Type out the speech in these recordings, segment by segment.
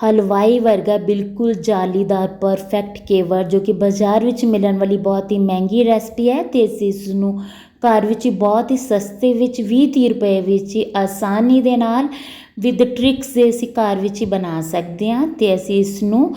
ਹਲਵਾਈ ਵਰਗਾ ਬਿਲਕੁਲ ਜਾਲੀਦਾਰ ਪਰਫੈਕਟ ਕੇਵਰ ਜੋ ਕਿ ਬਾਜ਼ਾਰ ਵਿੱਚ ਮਿਲਣ ਵਾਲੀ ਬਹੁਤ ਹੀ ਮਹਿੰਗੀ ਰੈਸਪੀ ਹੈ ਤੇ ਅਸੀਂ ਇਸ ਨੂੰ ਘਰ ਵਿੱਚ ਹੀ ਬਹੁਤ ਹੀ ਸਸਤੇ ਵਿੱਚ 20 30 ਰੁਪਏ ਵਿੱਚ ਹੀ ਆਸਾਨੀ ਦੇ ਨਾਲ ਵਿਦ ਟ੍ਰਿਕਸ ਦੇ ਅਸੀਂ ਘਰ ਵਿੱਚ ਹੀ ਬਣਾ ਸਕਦੇ ਹਾਂ ਤੇ ਅਸੀਂ ਇਸ ਨੂੰ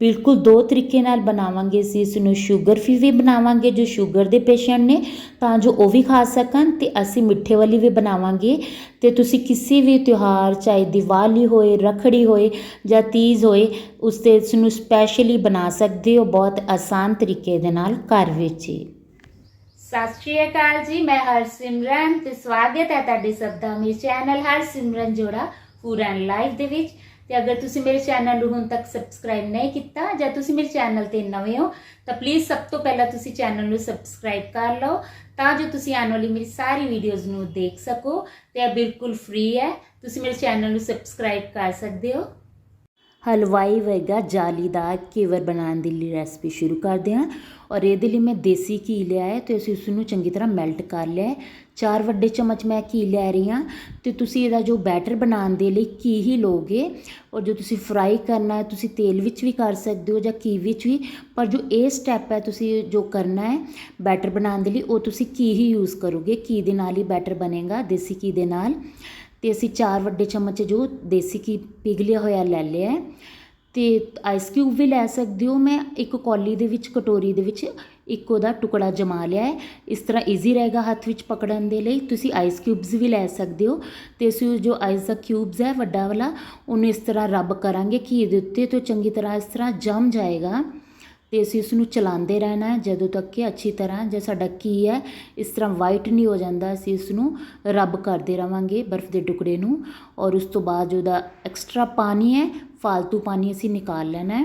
ਬਿਲਕੁਲ ਦੋ ਤਰੀਕੇ ਨਾਲ ਬਣਾਵਾਂਗੇ ਅਸੀਂ ਇਸ ਨੂੰ ਸ਼ੂਗਰ ਫ੍ਰੀ ਵੀ ਬਣਾਵਾਂਗੇ ਜੋ ਸ਼ੂਗਰ ਦੇ ਪੇਸ਼ੈਂਟ ਨੇ, ਤਾਂ ਜੋ ਉਹ ਵੀ ਖਾ ਸਕਣ ਤੇ ਅਸੀਂ ਮਿੱਠੇ ਵਾਲੀ ਵੀ ਬਣਾਵਾਂਗੇ। ਤੇ ਤੁਸੀਂ ਕਿਸੇ ਵੀ ਤਿਉਹਾਰ, ਚਾਹੇ ਦੀਵਾਲੀ ਹੋਏ, ਰਖੜੀ ਹੋਏ ਜਾਂ ਤੀਜ ਹੋਏ ਉਸ ਤੇ ਇਸ ਨੂੰ ਸਪੈਸ਼ਲੀ ਬਣਾ ਸਕਦੇ ਹੋ ਬਹੁਤ ਆਸਾਨ ਤਰੀਕੇ ਦੇ ਨਾਲ ਘਰ ਵਿੱਚ ਹੀ। ਸਤਿ ਸ਼੍ਰੀ ਅਕਾਲ ਜੀ, ਮੈਂ ਹਰਸਿਮਰਨ ਤੇ ਸਵਾਗਤ ਹੈ ਤੁਹਾਡੇ ਸਭ ਦਾ ਮੇਰੇ ਚੈਨਲ ਹਰਸਿਮਰਨ ਜੋੜਾ ਫੂਡ ਐਂਡ ਲਾਈਫ ਦੇ ਵਿੱਚ। ਤੇ ਅਗਰ ਤੁਸੀਂ ਮੇਰੇ ਚੈਨਲ ਨੂੰ ਹੁਣ ਤੱਕ ਸਬਸਕ੍ਰਾਈਬ ਨਹੀਂ ਕੀਤਾ ਜਾਂ ਤੁਸੀਂ ਮੇਰੇ ਚੈਨਲ ਤੇ ਨਵੇਂ ਹੋ, ਤਾਂ ਪਲੀਜ਼ ਸਭ ਤੋਂ ਪਹਿਲਾਂ ਤੁਸੀਂ ਚੈਨਲ ਨੂੰ ਸਬਸਕ੍ਰਾਈਬ ਕਰ ਲਓ, ਤਾਂ ਜੋ ਤੁਸੀਂ ਆਉਣ ਵਾਲੀ ਮੇਰੀ ਸਾਰੀ ਵੀਡੀਓਜ਼ ਨੂੰ ਦੇਖ ਸਕੋ ਤੇ ਇਹ ਬਿਲਕੁਲ ਫ੍ਰੀ ਹੈ। ਤੁਸੀਂ ਮੇਰੇ ਚੈਨਲ ਨੂੰ ਸਬਸਕ੍ਰਾਈਬ ਕਰ ਸਕਦੇ ਹੋ। ਹਲਵਾਈ ਵਰਗਾ ਜਾਲੀਦਾਰ ਕੇਵਰ ਬਣਾਉਣ ਦੇ ਲਈ ਰੈਸਪੀ ਸ਼ੁਰੂ ਕਰਦੇ ਹਾਂ। ਔਰ ਇਹਦੇ ਲਈ ਮੈਂ ਦੇਸੀ ਘੀ ਲਿਆ ਹੈ ਤੇ ਅਸੀਂ ਉਸ ਨੂੰ ਚੰਗੀ ਤਰ੍ਹਾਂ ਮੈਲਟ ਕਰ ਲਿਆ ਚਾਰ ਵੱਡੇ ਚਮਚ ਮੈਂ ਘੀ ਲੈ ਰਹੀ ਹਾਂ ਤੇ ਤੁਸੀਂ ਇਹਦਾ ਜੋ ਬੈਟਰ ਬਣਾਉਣ ਦੇ ਲਈ ਘੀ ਹੀ ਲੋਗੇ ਔਰ ਜੋ ਤੁਸੀਂ ਫਰਾਈ ਕਰਨਾ ਹੈ, ਤੁਸੀਂ ਤੇਲ ਵਿੱਚ ਵੀ ਕਰ ਸਕਦੇ ਹੋ ਜਾਂ ਘੀ ਵਿੱਚ ਵੀ, ਪਰ ਜੋ ਇਹ ਸਟੈਪ ਹੈ ਤੁਸੀਂ ਜੋ ਕਰਨਾ ਹੈ ਬੈਟਰ ਬਣਾਉਣ ਦੇ ਲਈ, ਉਹ ਤੁਸੀਂ ਘੀ ਹੀ ਯੂਜ਼ ਕਰੋਗੇ। ਘੀ ਦੇ ਨਾਲ ਹੀ ਬੈਟਰ ਬਣੇਗਾ, ਦੇਸੀ ਘੀ ਦੇ ਨਾਲ। ਅਤੇ ਅਸੀਂ ਚਾਰ ਵੱਡੇ ਚਮਚ ਜੋ ਦੇਸੀ ਘੀ ਪਿਘਲਿਆ ਹੋਇਆ ਲੈ ਲਿਆ ਅਤੇ ਆਈਸ ਕਿਊਬ ਵੀ ਲੈ ਸਕਦੇ ਹੋ। ਮੈਂ ਇੱਕ ਕੌਲੀ ਦੇ ਵਿੱਚ, ਕਟੋਰੀ ਦੇ ਵਿੱਚ ਇੱਕ ਉਹਦਾ ਟੁਕੜਾ ਜਮਾ ਲਿਆ ਹੈ। ਇਸ ਤਰ੍ਹਾਂ ਈਜ਼ੀ ਰਹੇਗਾ ਹੱਥ ਵਿੱਚ ਪਕੜਨ ਦੇ ਲਈ। ਤੁਸੀਂ ਆਈਸ ਕਿਊਬਸ ਵੀ ਲੈ ਸਕਦੇ ਹੋ। ਤੇ ਅਸੀਂ ਜੋ ਆਈਸ ਦਾ ਕਿਊਬਸ ਹੈ ਵੱਡਾ ਵਾਲਾ, ਉਹਨੂੰ ਇਸ ਤਰ੍ਹਾਂ ਰੱਬ ਕਰਾਂਗੇ। ਘੀ ਦੇ ਉੱਤੇ ਤੋਂ ਚੰਗੀ ਤਰ੍ਹਾਂ ਇਸ ਤਰ੍ਹਾਂ ਜੰਮ ਜਾਏਗਾ। ਅਤੇ ਅਸੀਂ ਉਸਨੂੰ ਚਲਾਉਂਦੇ ਰਹਿਣਾ ਜਦੋਂ ਤੱਕ ਕਿ ਅੱਛੀ ਤਰ੍ਹਾਂ ਜੇ ਸਾਡਾ ਕੀ ਹੈ, ਇਸ ਤਰ੍ਹਾਂ ਵਾਈਟ ਨਹੀਂ ਹੋ ਜਾਂਦਾ, ਅਸੀਂ ਇਸ ਨੂੰ ਰੱਬ ਕਰਦੇ ਰਵਾਂਗੇ ਬਰਫ਼ ਦੇ ਟੁਕੜੇ ਨੂੰ ਔਰ ਉਸ ਤੋਂ ਬਾਅਦ ਜੋ ਐਕਸਟਰਾ ਪਾਣੀ ਹੈ, ਫਾਲਤੂ ਪਾਣੀ ਅਸੀਂ ਨਿਕਾਲ ਲੈਣਾ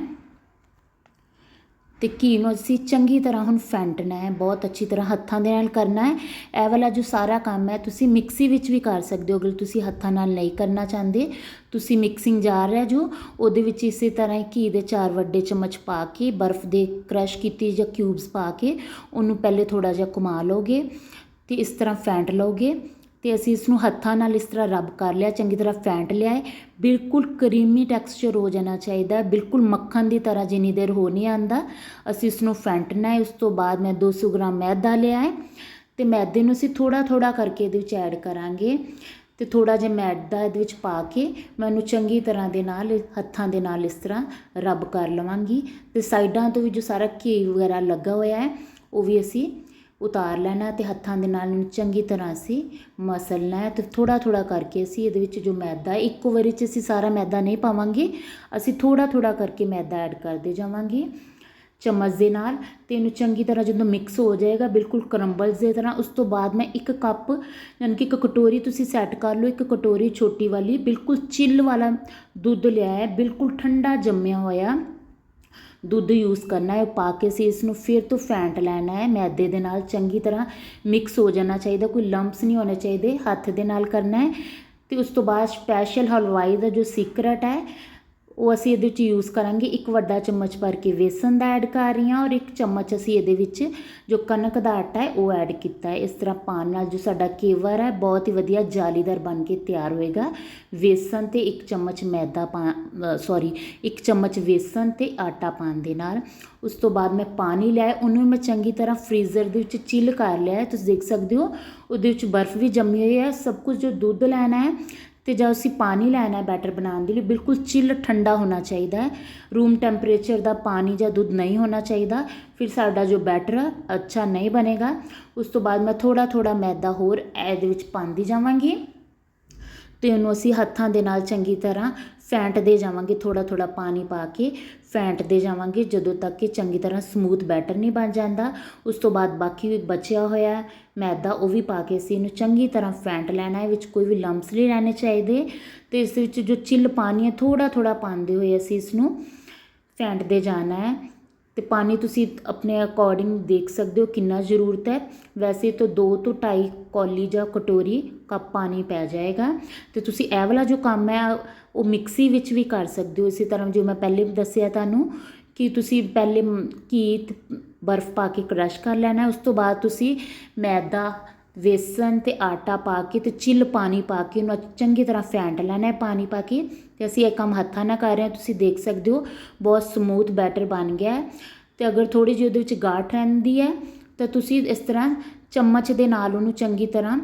ਤੇ ਘੀ ਨੂੰ ਅਸੀਂ ਚੰਗੀ ਤਰ੍ਹਾਂ ਹੁਣ ਫੈਂਟਣਾ ਹੈ, ਬਹੁਤ ਅੱਛੀ ਤਰ੍ਹਾਂ ਹੱਥਾਂ ਦੇ ਨਾਲ ਕਰਨਾ ਹੈ। ਇਹ ਵਾਲਾ ਜੋ ਸਾਰਾ ਕੰਮ ਹੈ, ਤੁਸੀਂ ਮਿਕਸੀ ਵਿੱਚ ਵੀ ਕਰ ਸਕਦੇ ਹੋ, ਅਗਰ ਤੁਸੀਂ ਹੱਥਾਂ ਨਾਲ ਨਹੀਂ ਕਰਨਾ ਚਾਹੁੰਦੇ। ਤੁਸੀਂ ਮਿਕਸਿੰਗ ਜਾਰ ਹੈ ਜੋ, ਉਹਦੇ ਵਿੱਚ ਇਸੇ ਤਰ੍ਹਾਂ ਹੀ ਘੀ ਦੇ ਚਾਰ ਵੱਡੇ ਚਮਚ ਪਾ ਕੇ, ਬਰਫ਼ ਦੇ ਕ੍ਰਸ਼ ਕੀਤੀ ਜਾਂ ਕਿਊਬਸ ਪਾ ਕੇ, ਉਹਨੂੰ ਪਹਿਲੇ ਥੋੜਾ ਜਿਹਾ ਘੁਮਾ ਲਓਗੇ ਤੇ ਇਸ ਤਰ੍ਹਾਂ ਫੈਂਟ ਲਓਗੇ। ਤੇ ਅਸੀਂ ਇਸ ਨੂੰ ਹੱਥਾਂ ਨਾਲ ਇਸ ਤਰ੍ਹਾਂ ਰੱਬ ਕਰ ਲਿਆ, ਚੰਗੀ ਤਰ੍ਹਾਂ ਫੈਂਟ ਲਿਆ ਹੈ। ਬਿਲਕੁਲ ਕਰੀਮੀ ਟੈਕਸਚਰ ਹੋ ਜਾਣਾ ਚਾਹੀਦਾ ਬਿਲਕੁਲ ਮੱਖਣ ਦੀ ਤਰ੍ਹਾਂ ਜਿੰਨੀ ਦੇਰ ਹੋ ਨਹੀਂ ਆਂਦਾ। ਅਸੀਂ ਇਸ ਨੂੰ ਫੈਂਟਣਾ ਹੈ, ਉਸ ਤੋਂ ਬਾਅਦ ਮੈਂ 200 ਗ੍ਰਾਮ ਮੈਦਾ ਲਿਆ ਹੈ ਤੇ ਮੈਦੇ ਨੂੰ ਅਸੀਂ ਥੋੜਾ ਥੋੜਾ ਕਰਕੇ ਇਹਦੇ ਵਿੱਚ ਐਡ ਕਰਾਂਗੇ ਤੇ ਥੋੜਾ ਜਿਹਾ ਮੈਦਾ ਇਹਦੇ ਵਿੱਚ ਪਾ ਕੇ ਮੈਂ ਉਹਨੂੰ ਚੰਗੀ ਤਰ੍ਹਾਂ ਦੇ ਨਾਲ, ਹੱਥਾਂ ਦੇ ਨਾਲ ਇਸ ਤਰ੍ਹਾਂ ਰੱਬ ਕਰ ਲਵਾਂਗੀ। ਤੇ ਸਾਈਡਾਂ ਤੋਂ ਵੀ ਜੋ ਸਾਰਾ ਘੀ ਵਗੈਰਾ ਲੱਗਾ ਹੋਇਆ ਹੈ, ਉਹ ਵੀ ਅਸੀਂ ਉਤਾਰ ਲੈਣਾ ਅਤੇ ਹੱਥਾਂ ਦੇ ਨਾਲ ਇਹਨੂੰ ਚੰਗੀ ਤਰ੍ਹਾਂ ਅਸੀਂ ਮਸਲਣਾ ਹੈ ਤੇ ਥੋੜ੍ਹਾ ਥੋੜਾ ਕਰਕੇ ਅਸੀਂ ਇਹਦੇ ਵਿੱਚ ਜੋ ਮੈਦਾ, ਇੱਕੋ ਵਾਰੀ 'ਚ ਅਸੀਂ ਸਾਰਾ ਮੈਦਾ ਨਹੀਂ ਪਾਵਾਂਗੇ, ਅਸੀਂ ਥੋੜ੍ਹਾ ਥੋੜ੍ਹਾ ਕਰਕੇ ਮੈਦਾ ਐਡ ਕਰਦੇ ਜਾਵਾਂਗੇ ਚਮਚ ਦੇ ਨਾਲ ਤੇ ਇਹਨੂੰ ਚੰਗੀ ਤਰ੍ਹਾਂ ਜਦੋਂ ਮਿਕਸ ਹੋ ਜਾਏਗਾ, ਬਿਲਕੁਲ ਕਰੰਬਲਸ ਦੇ ਤਰ੍ਹਾਂ, ਉਸ ਤੋਂ ਬਾਅਦ ਮੈਂ ਇੱਕ ਕੱਪ ਯਾਨੀ ਕਿ ਇੱਕ ਕਟੋਰੀ ਤੁਸੀਂ ਸੈੱਟ ਕਰ ਲਓ, ਇੱਕ ਕਟੋਰੀ ਛੋਟੀ ਵਾਲੀ, ਬਿਲਕੁਲ ਚਿੱਲ ਵਾਲਾ ਦੁੱਧ ਲਿਆ ਹੈ, ਬਿਲਕੁਲ ਠੰਡਾ ਜੰਮਿਆ ਹੋਇਆ। ਦੁੱਧ ਯੂਜ਼ ਕਰਨਾ ਹੈ ਪਾ ਕੇ ਅਸੀਂ ਇਸ ਨੂੰ ਫਿਰ ਤੋਂ ਫੈਂਟ ਲੈਣਾ ਹੈ। ਮੈਦੇ ਦੇ ਨਾਲ ਚੰਗੀ ਤਰ੍ਹਾਂ ਮਿਕਸ ਹੋ ਜਾਣਾ ਚਾਹੀਦਾ, ਕੋਈ ਲੰਪਸ ਨਹੀਂ ਹੋਣੇ ਚਾਹੀਦੇ, ਹੱਥ ਦੇ ਨਾਲ ਕਰਨਾ ਹੈ। ਤੇ ਉਸ ਤੋਂ ਬਾਅਦ ਸਪੈਸ਼ਲ ਹਲਵਾਈ ਦਾ ਜੋ ਸੀਕਰਟ ਹੈ ਉਹ ਅਸੀਂ ਇਹਦੇ ਵਿੱਚ ਯੂਜ਼ ਕਰਾਂਗੇ ਇੱਕ ਵੱਡਾ ਚਮਚ ਭਰ ਕੇ ਵੇਸਣ ਦਾ ਐਡ ਕਰ ਰਹੀ ਹਾਂ ਔਰ ਇੱਕ ਚਮਚ ਅਸੀਂ ਇਹਦੇ ਵਿੱਚ ਜੋ ਕਣਕ ਦਾ ਆਟਾ ਹੈ ਉਹ ਐਡ ਕੀਤਾ ਹੈ। ਇਸ ਤਰ੍ਹਾਂ ਪਾਣ ਨਾਲ ਜੋ ਸਾਡਾ ਕੇਵਰ ਹੈ, ਬਹੁਤ ਹੀ ਵਧੀਆ ਜਾਲੀਦਾਰ ਬਣ ਕੇ ਤਿਆਰ ਹੋਏਗਾ। ਵੇਸਣ ਤੇ ਇੱਕ ਚਮਚ ਮੈਦਾ ਪਾ ਸੌਰੀ ਇੱਕ ਚਮਚ ਵੇਸਣ ਤੇ ਆਟਾ ਪਾਣ ਦੇ ਨਾਲ। ਉਸ ਤੋਂ ਬਾਅਦ ਮੈਂ ਪਾਣੀ ਲਿਆ ਉਹਨੂੰ ਮੈਂ ਚੰਗੀ ਤਰ੍ਹਾਂ ਫ੍ਰੀਜ਼ਰ ਦੇ ਵਿੱਚ ਚਿੱਲ ਕਰ ਲਿਆ ਤੁਸੀਂ ਦੇਖ ਸਕਦੇ ਹੋ, ਉਹਦੇ ਵਿੱਚ ਬਰਫ਼ ਵੀ ਜੰਮੀ ਹੋਈ ਹੈ। ਸਭ ਕੁਝ ਜੋ ਦੁੱਧ ਲੈਣਾ ਹੈ ਅਤੇ ਜਾਂ ਅਸੀਂ ਪਾਣੀ ਲੈਣਾ ਬੈਟਰ ਬਣਾਉਣ ਦੇ ਲਈ, ਬਿਲਕੁਲ ਚਿੱਲ ਠੰਡਾ ਹੋਣਾ ਚਾਹੀਦਾ ਰੂਮ ਟੈਂਪਰੇਚਰ ਦਾ ਪਾਣੀ ਜਾਂ ਦੁੱਧ ਨਹੀਂ ਹੋਣਾ ਚਾਹੀਦਾ। ਫਿਰ ਸਾਡਾ ਜੋ ਬੈਟਰ ਆ, ਅੱਛਾ ਨਹੀਂ ਬਣੇਗਾ। ਉਸ ਤੋਂ ਬਾਅਦ ਮੈਂ ਥੋੜ੍ਹਾ ਥੋੜ੍ਹਾ ਮੈਦਾ ਹੋਰ ਇਹਦੇ ਵਿੱਚ ਪਾਉਂਦੀ ਜਾਵਾਂਗੀ। ਅਤੇ ਉਹਨੂੰ ਅਸੀਂ ਹੱਥਾਂ ਦੇ ਨਾਲ ਚੰਗੀ ਤਰ੍ਹਾਂ ਫੈਂਟਦੇ ਜਾਵਾਂਗੇ ਥੋੜਾ ਥੋੜਾ ਪਾਣੀ ਪਾ ਕੇ ਫੈਂਟਦੇ ਜਾਵਾਂਗੇ, ਜਦੋਂ ਤੱਕ ਕਿ ਚੰਗੀ ਤਰ੍ਹਾਂ ਸਮੂਥ ਬੈਟਰ ਨਹੀਂ ਬਣ ਜਾਂਦਾ। ਉਸ ਤੋਂ ਬਾਅਦ ਬਾਕੀ ਬਚਿਆ ਹੋਇਆ ਮੈਦਾ ਉਹ ਵੀ ਪਾ ਕੇ ਅਸੀਂ ਇਹਨੂੰ ਚੰਗੀ ਤਰ੍ਹਾਂ ਫੈਂਟ ਲੈਣਾ ਹੈ, ਵਿੱਚ ਕੋਈ ਵੀ ਲੰਪਸ ਨਹੀਂ ਰਹਿਣੇ ਚਾਹੀਦੇ। ਤੇ ਇਸ ਵਿੱਚ ਜੋ ਚਿੱਲ ਪਾਣੀ ਹੈ ਥੋੜਾ ਥੋੜਾ ਪਾਉਂਦੇ ਹੋਏ ਅਸੀਂ ਇਸ ਨੂੰ ਫੈਂਟਦੇ ਜਾਣਾ ਹੈ। ਅਤੇ ਪਾਣੀ ਤੁਸੀਂ ਆਪਣੇ ਅਕੋਰਡਿੰਗ ਦੇਖ ਸਕਦੇ ਹੋ ਕਿੰਨਾ ਜ਼ਰੂਰਤ ਹੈ। ਵੈਸੇ ਤਾਂ ਦੋ ਤੋਂ ਢਾਈ ਕੌਲੀ ਜਾਂ ਕਟੋਰੀ ਕੱਪ ਪਾਣੀ ਪੈ ਜਾਏਗਾ। ਅਤੇ ਤੁਸੀਂ ਇਹ ਵਾਲਾ ਜੋ ਕੰਮ ਹੈ, ਉਹ ਮਿਕਸੀ ਵਿੱਚ ਵੀ ਕਰ ਸਕਦੇ ਹੋ। ਇਸੇ ਤਰ੍ਹਾਂ ਜੋ ਮੈਂ ਪਹਿਲੇ ਦੱਸਿਆ ਤੁਹਾਨੂੰ ਕਿ ਤੁਸੀਂ ਪਹਿਲੇ ਘੀ ਬਰਫ਼ ਪਾ ਕੇ ਕ੍ਰਸ਼ ਕਰ ਲੈਣਾ। ਉਸ ਤੋਂ ਬਾਅਦ ਤੁਸੀਂ ਮੈਦਾ, ਵੇਸਣ ਅਤੇ ਆਟਾ ਪਾ ਕੇ ਅਤੇ ਚਿੱਲ ਪਾਣੀ ਪਾ ਕੇ ਉਹਨੂੰ ਚੰਗੀ ਤਰ੍ਹਾਂ ਫੈਂਟ ਲੈਣਾ ਹੈ ਪਾਣੀ ਪਾ ਕੇ। ਤੇ ਅਸੀਂ ਇਹ ਕੰਮ ਹੱਥਾਂ ਨਾਲ ਕਰ ਰਹੇ ਹਾਂ, ਤੁਸੀਂ ਦੇਖ ਸਕਦੇ ਹੋ, ਬਹੁਤ ਸਮੂਥ ਬੈਟਰ ਬਣ ਗਿਆ ਹੈ। ਤੇ ਅਗਰ ਥੋੜੀ ਜਿਹੀ ਉਹਦੇ ਵਿੱਚ ਗਾਠ ਰਹਿੰਦੀ ਹੈ, ਤਾਂ ਤੁਸੀਂ ਇਸ ਤਰ੍ਹਾਂ ਚਮਚ ਦੇ ਨਾਲ ਉਹਨੂੰ ਚੰਗੀ ਤਰ੍ਹਾਂ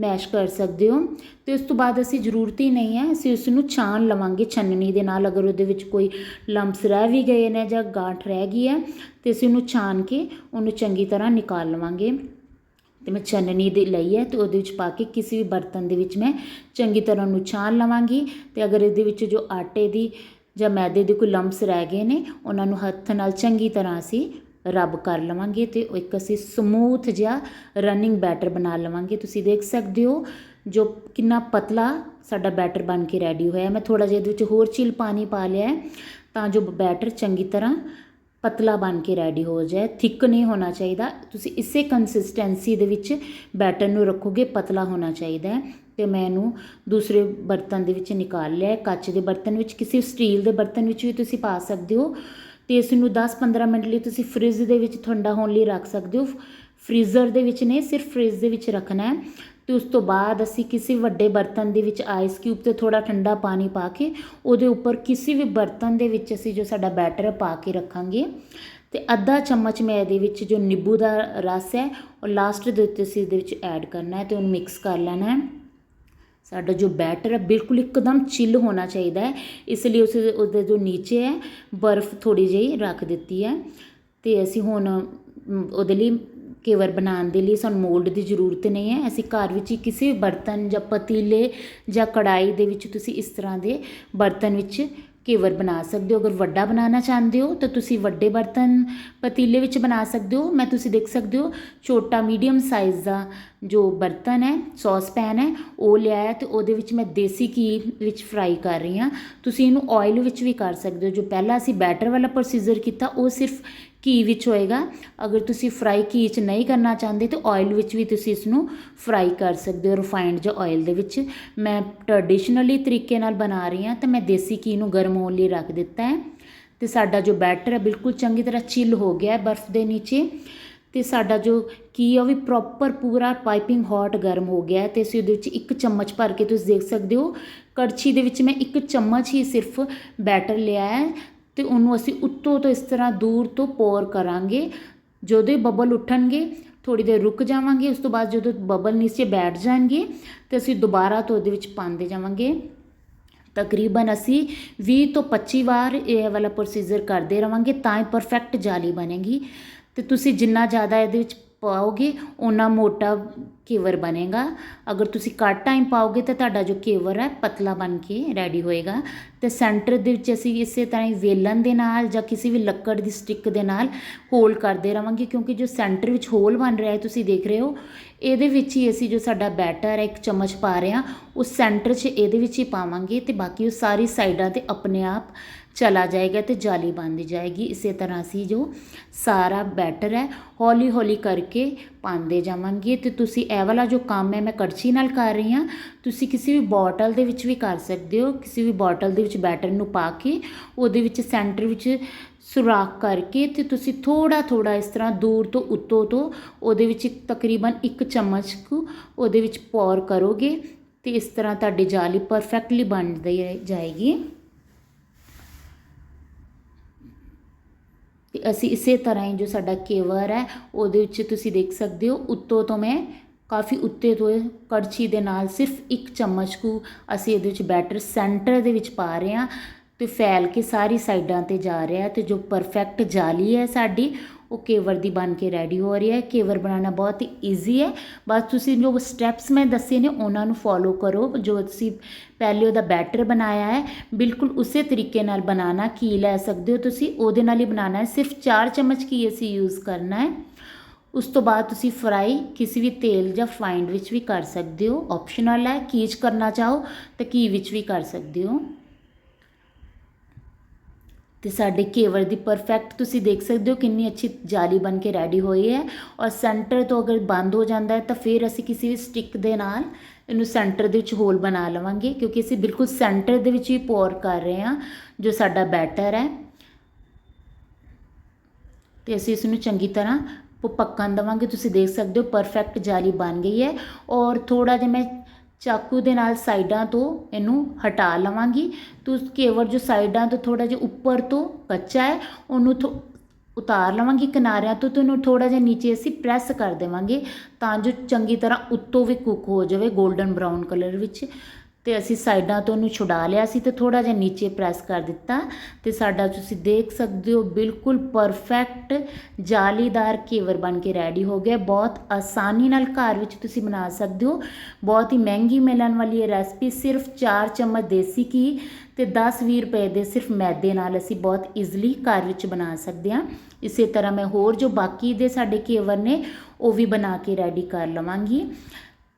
ਮੈਸ਼ ਕਰ ਸਕਦੇ ਹੋ। ਤੇ ਉਸ ਤੋਂ ਬਾਅਦ ਅਸੀਂ ਜ਼ਰੂਰਤ ਹੀ ਨਹੀਂ ਹੈ, ਅਸੀਂ ਉਸ ਨੂੰ ਛਾਣ ਲਵਾਂਗੇ ਛੰਨਣੀ ਦੇ ਨਾਲ, ਅਗਰ ਉਹਦੇ ਵਿੱਚ ਕੋਈ ਲੰਪਸ ਰਹਿ ਵੀ ਗਏ ਨੇ ਜਾਂ ਗਾਠ ਰਹਿ ਗਈ ਹੈ, ਤੇ ਅਸੀਂ ਉਹਨੂੰ ਛਾਣ ਕੇ ਉਹਨੂੰ ਚੰਗੀ ਤਰ੍ਹਾਂ ਨਿਕਾਲ ਲਵਾਂਗੇ। ਤੇ ਮੈਂ ਛੰਨਣੀ ਦੇ ਲਈ ਹੈ ਤੇ ਉਹਦੇ ਵਿੱਚ ਪਾ ਕੇ ਕਿਸੇ ਵੀ ਬਰਤਨ ਦੇ ਵਿੱਚ ਮੈਂ ਚੰਗੀ ਤਰ੍ਹਾਂ ਉਹਨੂੰ ਛਾਣ ਲਵਾਂਗੀ ਤੇ ਅਗਰ ਇਹਦੇ ਵਿੱਚ ਜੋ ਆਟੇ ਦੀ ਜਾਂ ਮੈਦੇ ਦੇ ਕੋਈ ਲੰਪਸ ਰਹਿ ਗਏ ਨੇ, ਉਹਨਾਂ ਨੂੰ ਹੱਥ ਨਾਲ ਚੰਗੀ ਤਰ੍ਹਾਂ ਅਸੀਂ ਰਬ ਕਰ ਲਵਾਂਗੇ ਤੇ ਉਹ ਇੱਕ ਅਸੀਂ ਸਮੂਥ ਜਿਹਾ ਰਨਿੰਗ ਬੈਟਰ ਬਣਾ ਲਵਾਂਗੇ। ਤੁਸੀਂ ਦੇਖ ਸਕਦੇ ਹੋ ਜੋ ਕਿੰਨਾ ਪਤਲਾ ਸਾਡਾ ਬੈਟਰ ਬਣ ਕੇ ਰੈਡੀ ਹੋਇਆ। ਮੈਂ ਥੋੜਾ ਜਿਹਾ ਇਹਦੇ ਵਿੱਚ ਹੋਰ ਚਿਲ ਪਾਣੀ ਪਾ ਲਿਆ ਤਾਂ ਜੋ ਬੈਟਰ ਚੰਗੀ ਤਰ੍ਹਾਂ ਪਤਲਾ ਬਣ ਕੇ ਰੈਡੀ ਹੋ ਜਾਏ ਥਿੱਕ ਨਹੀਂ ਹੋਣਾ ਚਾਹੀਦਾ। ਤੁਸੀਂ ਇਸੇ ਕੰਸਿਸਟੈਂਸੀ ਦੇ ਵਿੱਚ ਬੈਟਰ ਨੂੰ ਰੱਖੋਗੇ, ਪਤਲਾ ਹੋਣਾ ਚਾਹੀਦਾ ਹੈ। ਤੇ ਮੈਂ ਇਹਨੂੰ ਦੂਸਰੇ ਬਰਤਨ ਦੇ ਵਿੱਚ ਨਿਕਾਲ ਲਿਆ ਕੱਚ ਦੇ ਬਰਤਨ ਵਿੱਚ, ਕਿਸੇ ਸਟੀਲ ਦੇ ਬਰਤਨ ਵਿੱਚ ਵੀ ਤੁਸੀਂ ਪਾ ਸਕਦੇ ਹੋ। ਤੇ ਇਸ ਨੂੰ 10-15 ਮਿੰਟ ਲਈ ਤੁਸੀਂ ਫ੍ਰਿਜ ਦੇ ਵਿੱਚ ਠੰਡਾ ਹੋਣ ਲਈ ਰੱਖ ਸਕਦੇ ਹੋ। ਫ੍ਰੀਜ਼ਰ ਦੇ ਵਿੱਚ ਨਹੀਂ, ਸਿਰਫ ਫ੍ਰਿਜ ਦੇ ਵਿੱਚ ਰੱਖਣਾ ਹੈ। ਤੇ ਉਸ ਤੋਂ ਬਾਅਦ ਅਸੀਂ ਕਿਸੇ ਵੱਡੇ ਬਰਤਨ ਦੇ ਵਿੱਚ ਆਈਸ ਕਿਊਬ ਤੇ ਥੋੜਾ ਠੰਡਾ ਪਾਣੀ ਪਾ ਕੇ ਉਹਦੇ ਉੱਪਰ ਕਿਸੇ ਵੀ ਬਰਤਨ ਦੇ ਵਿੱਚ ਅਸੀਂ ਜੋ ਸਾਡਾ ਬੈਟਰ ਹੈ ਪਾ ਕੇ ਰੱਖਾਂਗੇ। ਤੇ ਅੱਧਾ ਚਮਚ ਮੈਂ ਇਹਦੇ ਵਿੱਚ ਜੋ ਨਿੰਬੂ ਦਾ ਰਸ ਹੈ, ਉਹ ਲਾਸਟ ਦੇ ਉੱਤੇ ਅਸੀਂ ਇਹਦੇ ਵਿੱਚ ਐਡ ਕਰਨਾ ਹੈ ਤੇ ਉਹਨੂੰ ਮਿਕਸ ਕਰ ਲੈਣਾ ਹੈ। ਸਾਡਾ ਜੋ ਬੈਟਰ ਹੈ ਬਿਲਕੁਲ ਇੱਕਦਮ ਚਿੱਲ ਹੋਣਾ ਚਾਹੀਦਾ ਹੈ। ਇਸ ਲਈ ਉਸ ਉਹਦੇ ਜੋ ਨੀਚੇ ਹੈ, ਬਰਫ਼ ਥੋੜੀ ਜਿਹੀ ਰੱਖ ਦਿੱਤੀ ਹੈ। ਤੇ ਅਸੀਂ ਹੁਣ ਉਹਦੇ ਲਈ ਕੇਵਰ ਬਣਾਉਣ ਦੇ ਲਈ ਸਾਨੂੰ ਮੋਲਡ ਦੀ ਜ਼ਰੂਰਤ ਨਹੀਂ ਹੈ। ਅਸੀਂ ਘਰ ਵਿੱਚ ਹੀ ਕਿਸੇ ਬਰਤਨ ਜਾਂ ਪਤੀਲੇ ਜਾਂ ਕੜਾਈ ਦੇ ਵਿੱਚ ਤੁਸੀਂ ਇਸ ਤਰ੍ਹਾਂ ਦੇ ਬਰਤਨ ਵਿੱਚ ਕੇਵਰ ਬਣਾ ਸਕਦੇ ਹੋ। ਅਗਰ ਵੱਡਾ ਬਣਾਉਣਾ ਚਾਹੁੰਦੇ ਹੋ, ਤਾਂ ਤੁਸੀਂ ਵੱਡੇ ਬਰਤਨ ਪਤੀਲੇ ਵਿੱਚ ਬਣਾ ਸਕਦੇ ਹੋ। ਮੈਂ ਤੁਸੀਂ ਦੇਖ ਸਕਦੇ ਹੋ, ਛੋਟਾ ਮੀਡੀਅਮ ਸਾਈਜ਼ ਦਾ ਜੋ ਬਰਤਨ ਹੈ ਸੌਸ ਪੈਨ ਹੈ, ਉਹ ਲਿਆ ਹੈ ਤੇ ਉਹਦੇ ਵਿੱਚ ਮੈਂ ਦੇਸੀ ਘੀ ਵਿੱਚ ਫਰਾਈ ਕਰ ਰਹੀ ਹਾਂ। ਤੁਸੀਂ ਇਹਨੂੰ ਆਇਲ ਵਿੱਚ ਵੀ ਕਰ ਸਕਦੇ ਹੋ। ਜੋ ਪਹਿਲਾਂ ਅਸੀਂ ਬੈਟਰ ਵਾਲਾ ਪ੍ਰੋਸੀਜਰ ਕੀਤਾ, ਉਹ ਸਿਰਫ ਘੀ ਵਿੱਚ ਹੋਏਗਾ। ਅਗਰ ਤੁਸੀਂ ਫਰਾਈ ਘੀ 'ਚ ਨਹੀਂ ਕਰਨਾ ਚਾਹੁੰਦੇ ਤਾਂ ਆਇਲ ਵਿੱਚ ਵੀ ਤੁਸੀਂ ਇਸ ਨੂੰ ਫਰਾਈ ਕਰ ਸਕਦੇ ਹੋ ਰਿਫਾਈਨਡ ਜਾਂ ਆਇਲ ਦੇ ਵਿੱਚ। ਮੈਂ ਟ੍ਰੈਡੀਸ਼ਨਲੀ ਤਰੀਕੇ ਨਾਲ ਬਣਾ ਰਹੀ ਹਾਂ ਤਾਂ ਮੈਂ ਦੇਸੀ ਘੀ ਨੂੰ ਗਰਮ ਹੋਣ ਲਈ ਰੱਖ ਦਿੱਤਾ ਹੈ। ਤੇ ਸਾਡਾ ਜੋ ਬੈਟਰ ਹੈ ਬਿਲਕੁਲ ਚੰਗੀ ਤਰ੍ਹਾਂ ਚਿੱਲ ਹੋ ਗਿਆ ਹੈ ਬਰਫ਼ ਦੇ ਨੀਚੇ। ਤੇ ਸਾਡਾ ਜੋ ਕੀ ਆ ਉਹ ਵੀ ਪ੍ਰੋਪਰ ਪੂਰਾ ਪਾਈਪਿੰਗ ਹੌਟ ਗਰਮ ਹੋ ਗਿਆ ਹੈ ਤੇ ਅਸੀਂ ਉਹਦੇ ਵਿੱਚ ਇੱਕ ਚਮਚ ਭਰ ਕੇ ਤੁਸੀਂ ਦੇਖ ਸਕਦੇ ਹੋ। ਕੜਛੀ ਦੇ ਵਿੱਚ ਮੈਂ ਇੱਕ ਚਮਚ ਹੀ ਸਿਰਫ ਬੈਟਰ ਲਿਆ ਹੈ। ਅਤੇ ਉਹਨੂੰ ਅਸੀਂ ਉੱਤੋਂ ਤੋਂ ਇਸ ਤਰ੍ਹਾਂ ਦੂਰ ਤੋਂ ਪੋਰ ਕਰਾਂਗੇ। ਜਦੋਂ ਬਬਲ ਉੱਠਣਗੇ, ਥੋੜ੍ਹੀ ਦੇਰ ਰੁਕ ਜਾਵਾਂਗੇ, ਉਸ ਤੋਂ ਬਾਅਦ ਜਦੋਂ ਬਬਲ ਨੀਚੇ ਬੈਠ ਜਾਣਗੇ ਤੇ ਅਸੀਂ ਦੁਬਾਰਾ ਤੋਂ ਉਹਦੇ ਵਿੱਚ ਪਾਉਂਦੇ ਜਾਵਾਂਗੇ। ਤਕਰੀਬਨ ਅਸੀਂ 20 ਤੋਂ 25 ਵਾਰ ਇਹ ਵਾਲਾ ਪ੍ਰੋਸੀਜਰ ਕਰਦੇ ਰਵਾਂਗੇ ਤਾਂ ਹੀ ਪਰਫੈਕਟ ਜਾਲੀ ਬਣੇਗੀ। ਤੇ ਤੁਸੀਂ ਜਿੰਨਾ ਜ਼ਿਆਦਾ ਇਹਦੇ ਵਿੱਚ ਪਾਓਗੇ, ਓਨਾ ਮੋਟਾ ਕੇਵਰ ਬਣੇਗਾ। ਅਗਰ ਤੁਸੀਂ ਘੱਟ ਟਾਈਮ ਪਾਓਗੇ ਤਾਂ ਤੁਹਾਡਾ ਜੋ ਕੇਵਰ ਹੈ ਪਤਲਾ ਬਣ ਕੇ ਰੈਡੀ ਹੋਏਗਾ। ਅਤੇ ਸੈਂਟਰ ਦੇ ਵਿੱਚ ਅਸੀਂ ਇਸੇ ਤਰ੍ਹਾਂ ਹੀ ਵੇਲਣ ਦੇ ਨਾਲ ਜਾਂ ਕਿਸੇ ਵੀ ਲੱਕੜ ਦੀ ਸਟਿੱਕ ਦੇ ਨਾਲ ਹੋਲ ਕਰਦੇ ਰਵਾਂਗੇ, ਕਿਉਂਕਿ ਜੋ ਸੈਂਟਰ ਵਿੱਚ ਹੋਲ ਬਣ ਰਿਹਾ ਹੈ, ਤੁਸੀਂ ਦੇਖ ਰਹੇ ਹੋ, ਇਹਦੇ ਵਿੱਚ ਹੀ ਅਸੀਂ ਜੋ ਸਾਡਾ ਬੈਟਰ ਹੈ, ਇੱਕ ਚਮਚ ਪਾ ਰਹੇ ਹਾਂ ਉਹ ਸੈਂਟਰ 'ਚ ਇਹਦੇ ਵਿੱਚ ਹੀ ਪਾਵਾਂਗੇ ਅਤੇ ਬਾਕੀ ਉਹ ਸਾਰੀ ਸਾਈਡਾਂ ਤੇ ਆਪਣੇ ਆਪ ਚਲਾ ਜਾਏਗਾ ਤੇ ਜਾਲੀ ਬਣਦੀ ਜਾਏਗੀ ਇਸੇ ਤਰ੍ਹਾਂ ਅਸੀਂ ਜੋ ਸਾਰਾ ਬੈਟਰ ਹੈ ਹੌਲੀ ਹੌਲੀ ਕਰਕੇ ਪਾਉਂਦੇ ਜਾਵਾਂਗੇ ਅਤੇ ਤੁਸੀਂ ਇਹ ਵਾਲਾ ਜੋ ਕੰਮ ਹੈ ਮੈਂ ਕੜਛੀ ਨਾਲ ਕਰ ਰਹੀ ਹਾਂ ਤੁਸੀਂ ਕਿਸੇ ਵੀ ਬੋਟਲ ਦੇ ਵਿੱਚ ਵੀ ਕਰ ਸਕਦੇ ਹੋ ਕਿਸੇ ਵੀ ਬੋਟਲ ਦੇ ਵਿੱਚ ਬੈਟਰ ਨੂੰ ਪਾ ਕੇ ਉਹਦੇ ਵਿੱਚ ਸੈਂਟਰ ਵਿੱਚ ਸੁਰਾਖ ਕਰਕੇ ਤੇ ਤੁਸੀਂ ਥੋੜਾ ਥੋੜਾ ਇਸ ਤਰ੍ਹਾਂ ਦੂਰ ਤੋਂ ਉੱਤੋਂ ਤੋਂ ਉਹਦੇ ਵਿੱਚ ਤਕਰੀਬਨ ਇੱਕ ਚਮਚ ਕੁ ਉਹਦੇ ਵਿੱਚ ਪੌਰ ਕਰੋਗੇ ਤੇ ਇਸ ਤਰ੍ਹਾਂ ਤੁਹਾਡੀ ਜਾਲੀ ਪਰਫੈਕਟਲੀ ਬਣ ਜਾਏਗੀ ਤੇ ਅਸੀਂ ਇਸੇ ਤਰ੍ਹਾਂ ਹੀ ਜੋ ਸਾਡਾ ਕੇਵਰ ਹੈ, ਉਹਦੇ ਵਿੱਚ ਤੁਸੀਂ ਦੇਖ ਸਕਦੇ ਹੋ, ਉੱਤੋਂ ਤੋਂ ਮੈਂ ਕਾਫੀ ਉੱਤੇ ਤੋਂ ਕੜਛੀ ਦੇ ਨਾਲ ਸਿਰਫ ਇੱਕ ਚਮਚ ਕੁ ਅਸੀਂ ਇਹਦੇ ਵਿੱਚ ਬੈਟਰ ਸੈਂਟਰ ਦੇ ਵਿੱਚ ਪਾ ਰਹੇ ਹਾਂ ਤੇ ਫੈਲ ਕੇ ਸਾਰੀ ਸਾਈਡਾਂ ਤੇ ਜਾ ਰਿਹਾ ਤੇ ਜੋ ਪਰਫੈਕਟ ਜਾਲੀ ਹੈ ਸਾਡੀ ਉਹ ਕੇਵਰ ਦੀ ਬਣ ਕੇ ਰੈਡੀ ਹੋ ਰਹੀ ਹੈ। ਕੇਵਰ ਬਣਾਉਣਾ ਬਹੁਤ ਹੀ ਈਜ਼ੀ ਹੈ। ਬਸ ਤੁਸੀਂ ਜੋ ਸਟੈਪਸ ਮੈਂ ਦੱਸੇ ਨੇ, ਉਹਨਾਂ ਨੂੰ ਫੋਲੋ ਕਰੋ। ਜੋ ਤੁਸੀਂ ਪਹਿਲੇ ਉਹਦਾ ਬੈਟਰ ਬਣਾਇਆ ਹੈ, ਬਿਲਕੁਲ ਉਸੇ ਤਰੀਕੇ ਨਾਲ ਬਣਾਉਣਾ ਕੀ ਲੈ ਸਕਦੇ ਹੋ ਤੁਸੀਂ। ਉਹਦੇ ਨਾਲ ਹੀ ਬਣਾਉਣਾ ਹੈ। ਸਿਰਫ 4 ਚਮਚ ਕੀ ਅਸੀਂ ਯੂਜ਼ ਕਰਨਾ ਹੈ। ਉਸ ਤੋਂ ਬਾਅਦ ਤੁਸੀਂ ਫਰਾਈ ਕਿਸੇ ਵੀ ਤੇਲ ਜਾਂ ਫਾਈਂਡ ਵਿੱਚ ਵੀ ਕਰ ਸਕਦੇ ਹੋ। ਆਪਸ਼ਨਲ ਹੈ। ਕੀਚ ਕਰਨਾ ਚਾਹੋ, ਤਾਂ ਘੀ ਵਿੱਚ ਵੀ ਕਰ ਸਕਦੇ ਹੋ। ਤੇ ਸਾਡੇ ਕੇਵਰ ਦੀ ਪਰਫੈਕਟ ਤੁਸੀਂ ਦੇਖ ਸਕਦੇ ਹੋ ਕਿੰਨੀ ਅੱਛੀ ਜਾਲੀ ਬਣ ਕੇ ਰੈਡੀ ਹੋਈ ਹੈ। ਔਰ ਸੈਂਟਰ ਤੋਂ ਅਗਰ ਬੰਦ ਹੋ ਜਾਂਦਾ ਹੈ ਤਾਂ ਫਿਰ ਅਸੀਂ ਕਿਸੇ ਵੀ ਸਟਿਕ ਦੇ ਨਾਲ ਇਹਨੂੰ ਸੈਂਟਰ ਦੇ ਵਿੱਚ ਹੋਲ ਬਣਾ ਲਵਾਂਗੇ, ਕਿਉਂਕਿ ਅਸੀਂ ਬਿਲਕੁਲ ਸੈਂਟਰ ਦੇ ਵਿੱਚ ਹੀ ਪੋਰ ਕਰ ਰਹੇ ਹਾਂ, ਜੋ ਸਾਡਾ ਬੈਟਰ ਹੈ। ਤੇ ਅਸੀਂ ਇਸ ਨੂੰ ਚੰਗੀ ਤਰ੍ਹਾਂ ਪੱਕਣ ਦੇਵਾਂਗੇ। ਤੁਸੀਂ ਦੇਖ ਸਕਦੇ ਹੋ ਪਰਫੈਕਟ ਜਾਲੀ ਬਣ ਗਈ ਹੈ। ਔਰ ਥੋੜਾ ਜਿਹਾ ਮੈਂ ਚਾਕੂ ਦੇ ਨਾਲ ਸਾਈਡਾਂ ਤੋਂ ਇਹਨੂੰ ਹਟਾ ਲਵਾਂਗੀ। ਤੂੰ ਕੇਵਰ ਜੋ ਸਾਈਡਾਂ ਤੋਂ ਥੋੜਾ ਜਿਹਾ ਉੱਪਰ ਤੋਂ ਕੱਚਾ ਹੈ, ਉਹਨੂੰ ਥੋ- ਉਤਾਰ ਲਵਾਂਗੀ ਕਿਨਾਰਿਆਂ ਤੋਂ ਤੇ ਉਹਨੂੰ ਥੋੜਾ ਜਿਹਾ ਨੀਚੇ ਅਸੀਂ ਪ੍ਰੈਸ ਕਰ ਦੇਵਾਂਗੇ ਤਾਂ ਜੋ ਚੰਗੀ ਤਰ੍ਹਾਂ ਉੱਤੋਂ ਵੀ ਕੁੱਕ ਹੋ ਜਾਵੇ 골ਡਨ ਬਰਾਊਨ ਕਲਰ ਵਿੱਚ। ਤੇ ਅਸੀਂ ਸਾਈਡਾਂ ਤੋਂ ਉਹਨੂੰ ਛੁਡਾ ਲਿਆ ਸੀ ਤੇ ਥੋੜਾ ਜਿਹਾ ਨੀਚੇ ਪ੍ਰੈਸ ਕਰ ਦਿੱਤਾ ਤੇ ਸਾਡਾ ਤੁਸੀਂ ਦੇਖ ਸਕਦੇ ਹੋ ਬਿਲਕੁਲ ਪਰਫੈਕਟ ਜਾਲੀਦਾਰ ਕੇਵਰ ਬਣ ਕੇ ਰੈਡੀ ਹੋ ਗਿਆ। ਬਹੁਤ ਆਸਾਨੀ ਨਾਲ ਘਰ ਵਿੱਚ ਤੁਸੀਂ ਬਣਾ ਸਕਦੇ ਹੋ। ਬਹੁਤ ਹੀ ਮਹਿੰਗੀ ਮਿਲਣ ਵਾਲੀ ਇਹ ਰੈਸਪੀ ਸਿਰਫ 4 ਚਮਚ ਦੇਸੀ ਘੀ ਤੇ 10-20 ਰੁਪਏ ਦੇ ਸਿਰਫ ਮੈਦੇ ਨਾਲ ਅਸੀਂ ਬਹੁਤ ਈਜ਼ਲੀ ਘਰ ਵਿੱਚ ਬਣਾ ਸਕਦੇ ਹਾਂ। ਇਸੇ ਤਰ੍ਹਾਂ ਮੈਂ ਹੋਰ ਜੋ ਬਾਕੀ ਦੇ ਸਾਡੇ ਕੇਵਰ ਨੇ, ਉਹ ਵੀ ਬਣਾ ਕੇ ਰੈਡੀ ਕਰ ਲਵਾਂਗੀ।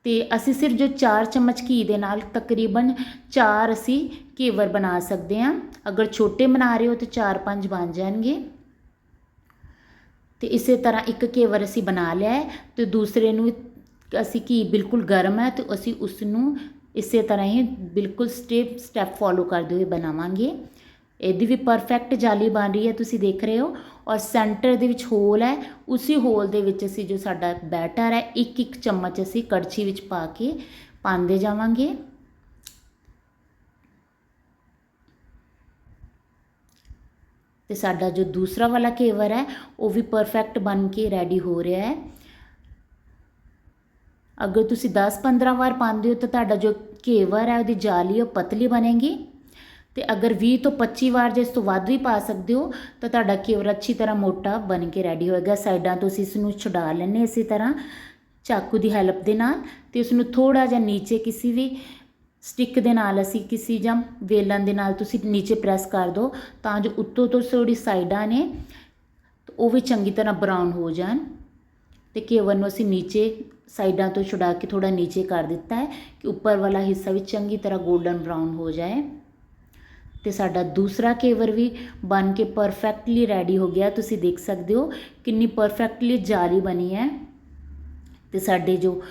ਤੇ ਅਸੀਂ ਸਿਰਫ ਜੋ 4 ਚਮਚ ਘੀ ਦੇ ਨਾਲ ਤਕਰੀਬਨ 4 ਅਸੀਂ ਘੇਵਰ ਬਣਾ ਸਕਦੇ ਹਾਂ। ਅਗਰ ਛੋਟੇ ਬਣਾ ਰਹੇ ਹੋ ਤਾਂ 4-5 ਬਣ ਜਾਣਗੇ। ਤੇ ਇਸੇ ਤਰ੍ਹਾਂ ਇੱਕ ਕੇਵਰ ਅਸੀਂ ਬਣਾ ਲਿਆ ਹੈ ਤੇ ਦੂਸਰੇ ਨੂੰ ਅਸੀਂ ਘੀ ਬਿਲਕੁਲ ਗਰਮ ਹੈ ਤੇ ਅਸੀਂ ਉਸ ਨੂੰ ਇਸੇ ਤਰ੍ਹਾਂ ਹੀ ਬਿਲਕੁਲ ਸਟੇਪ ਸਟੈਪ ਫੋਲੋ ਕਰਦੇ ਹੋਏ ਬਣਾਵਾਂਗੇ। ਇਹਦੀ ਵੀ ਪਰਫੈਕਟ ਜਾਲੀ ਬਣ ਰਹੀ ਹੈ, ਤੁਸੀਂ ਦੇਖ ਰਹੇ ਹੋ। ਔਰ ਸੈਂਟਰ ਦੇ ਵਿੱਚ ਹੋਲ ਹੈ, ਉਸੇ ਹੋਲ ਦੇ ਵਿੱਚ ਅਸੀਂ ਜੋ ਸਾਡਾ ਬੈਟਰ ਹੈ ਇੱਕ ਇੱਕ ਚਮਚ ਅਸੀਂ ਕੜਛੀ ਵਿੱਚ ਪਾ ਕੇ ਪਾਉਂਦੇ ਜਾਵਾਂਗੇ। ਤੇ ਸਾਡਾ ਜੋ ਦੂਸਰਾ ਵਾਲਾ ਕੇਵਰ ਹੈ, ਉਹ ਵੀ ਪਰਫੈਕਟ ਬਣ ਕੇ ਰੈਡੀ ਹੋ ਰਿਹਾ ਹੈ। ਅਗਰ ਤੁਸੀਂ 10-15 ਵਾਰ ਪਾਉਂਦੇ ਹੋ, ਤਾਂ ਤੁਹਾਡਾ ਜੋ ਕੇਵਰ ਹੈ, ਉਹਦੀ ਜਾਲੀ ਉਹ ਪਤਲੀ ਬਣੇਗੀ। ਤੇ ਅਗਰ 20 ਤੋਂ 25 ਵਾਰ ਜੇ ਇਸ ਤੋਂ ਵੱਧ ਵੀ ਪਾ ਸਕਦੇ ਹੋ, ਤਾਂ ਤੁਹਾਡਾ ਕੇਵਰ ਅੱਛੀ ਤਰ੍ਹਾਂ ਮੋਟਾ ਬਣ ਕੇ ਰੈਡੀ ਹੋਏਗਾ। ਸਾਈਡਾਂ ਤੋਂ ਅਸੀਂ ਇਸ ਨੂੰ ਛੁਡਾ ਲੈਣੇ ਇਸੇ ਤਰ੍ਹਾਂ। ਚਾਕੂ ਦੀ ਹੈਲਪ ਦੇ ਨਾਲ ਤੇ ਉਸ ਨੂੰ ਥੋੜਾ ਜਿਹਾ ਨੀਚੇ ਕਿਸੇ ਵੀ ਸਟਿੱਕ ਦੇ ਨਾਲ ਅਸੀਂ ਕਿਸੇ ਜਾਂ ਵੇਲਣ ਦੇ ਨਾਲ ਤੁਸੀਂ ਨੀਚੇ ਪ੍ਰੈਸ ਕਰ ਦਿਓ ਤਾਂ ਜੋ ਉੱਤੋਂ ਤੋਂ ਥੋੜੀ ਸਾਈਡਾਂ ਨੇ ਉਹ ਵੀ ਚੰਗੀ ਤਰ੍ਹਾਂ ਬਰਾਊਨ ਹੋ ਜਾਣ। ਤੇ ਕੇਵਰ ਨੂੰ ਅਸੀਂ ਨੀਚੇ ਸਾਈਡਾਂ ਤੋਂ ਛੁਡਾ ਕੇ ਥੋੜਾ ਨੀਚੇ ਕਰ ਦਿੱਤਾ ਹੈ ਕਿ ਉੱਪਰ ਵਾਲਾ ਹਿੱਸਾ ਵੀ ਚੰਗੀ ਤਰ੍ਹਾਂ 골ਡਨ ਬਰਾਊਨ ਹੋ ਜਾਏ। ਤੇ ਸਾਡਾ ਦੂਸਰਾ ਕੇਵਰ ਵੀ ਬਣ ਕੇ ਪਰਫੈਕਟਲੀ ਰੈਡੀ ਹੋ ਗਿਆ। ਤੁਸੀਂ ਦੇਖ ਸਕਦੇ ਹੋ ਕਿੰਨੀ ਪਰਫੈਕਟਲੀ ਜਾਲੀ ਬਣੀ ਹੈ। ਤੇ ਸਾਡੇ ਜੋ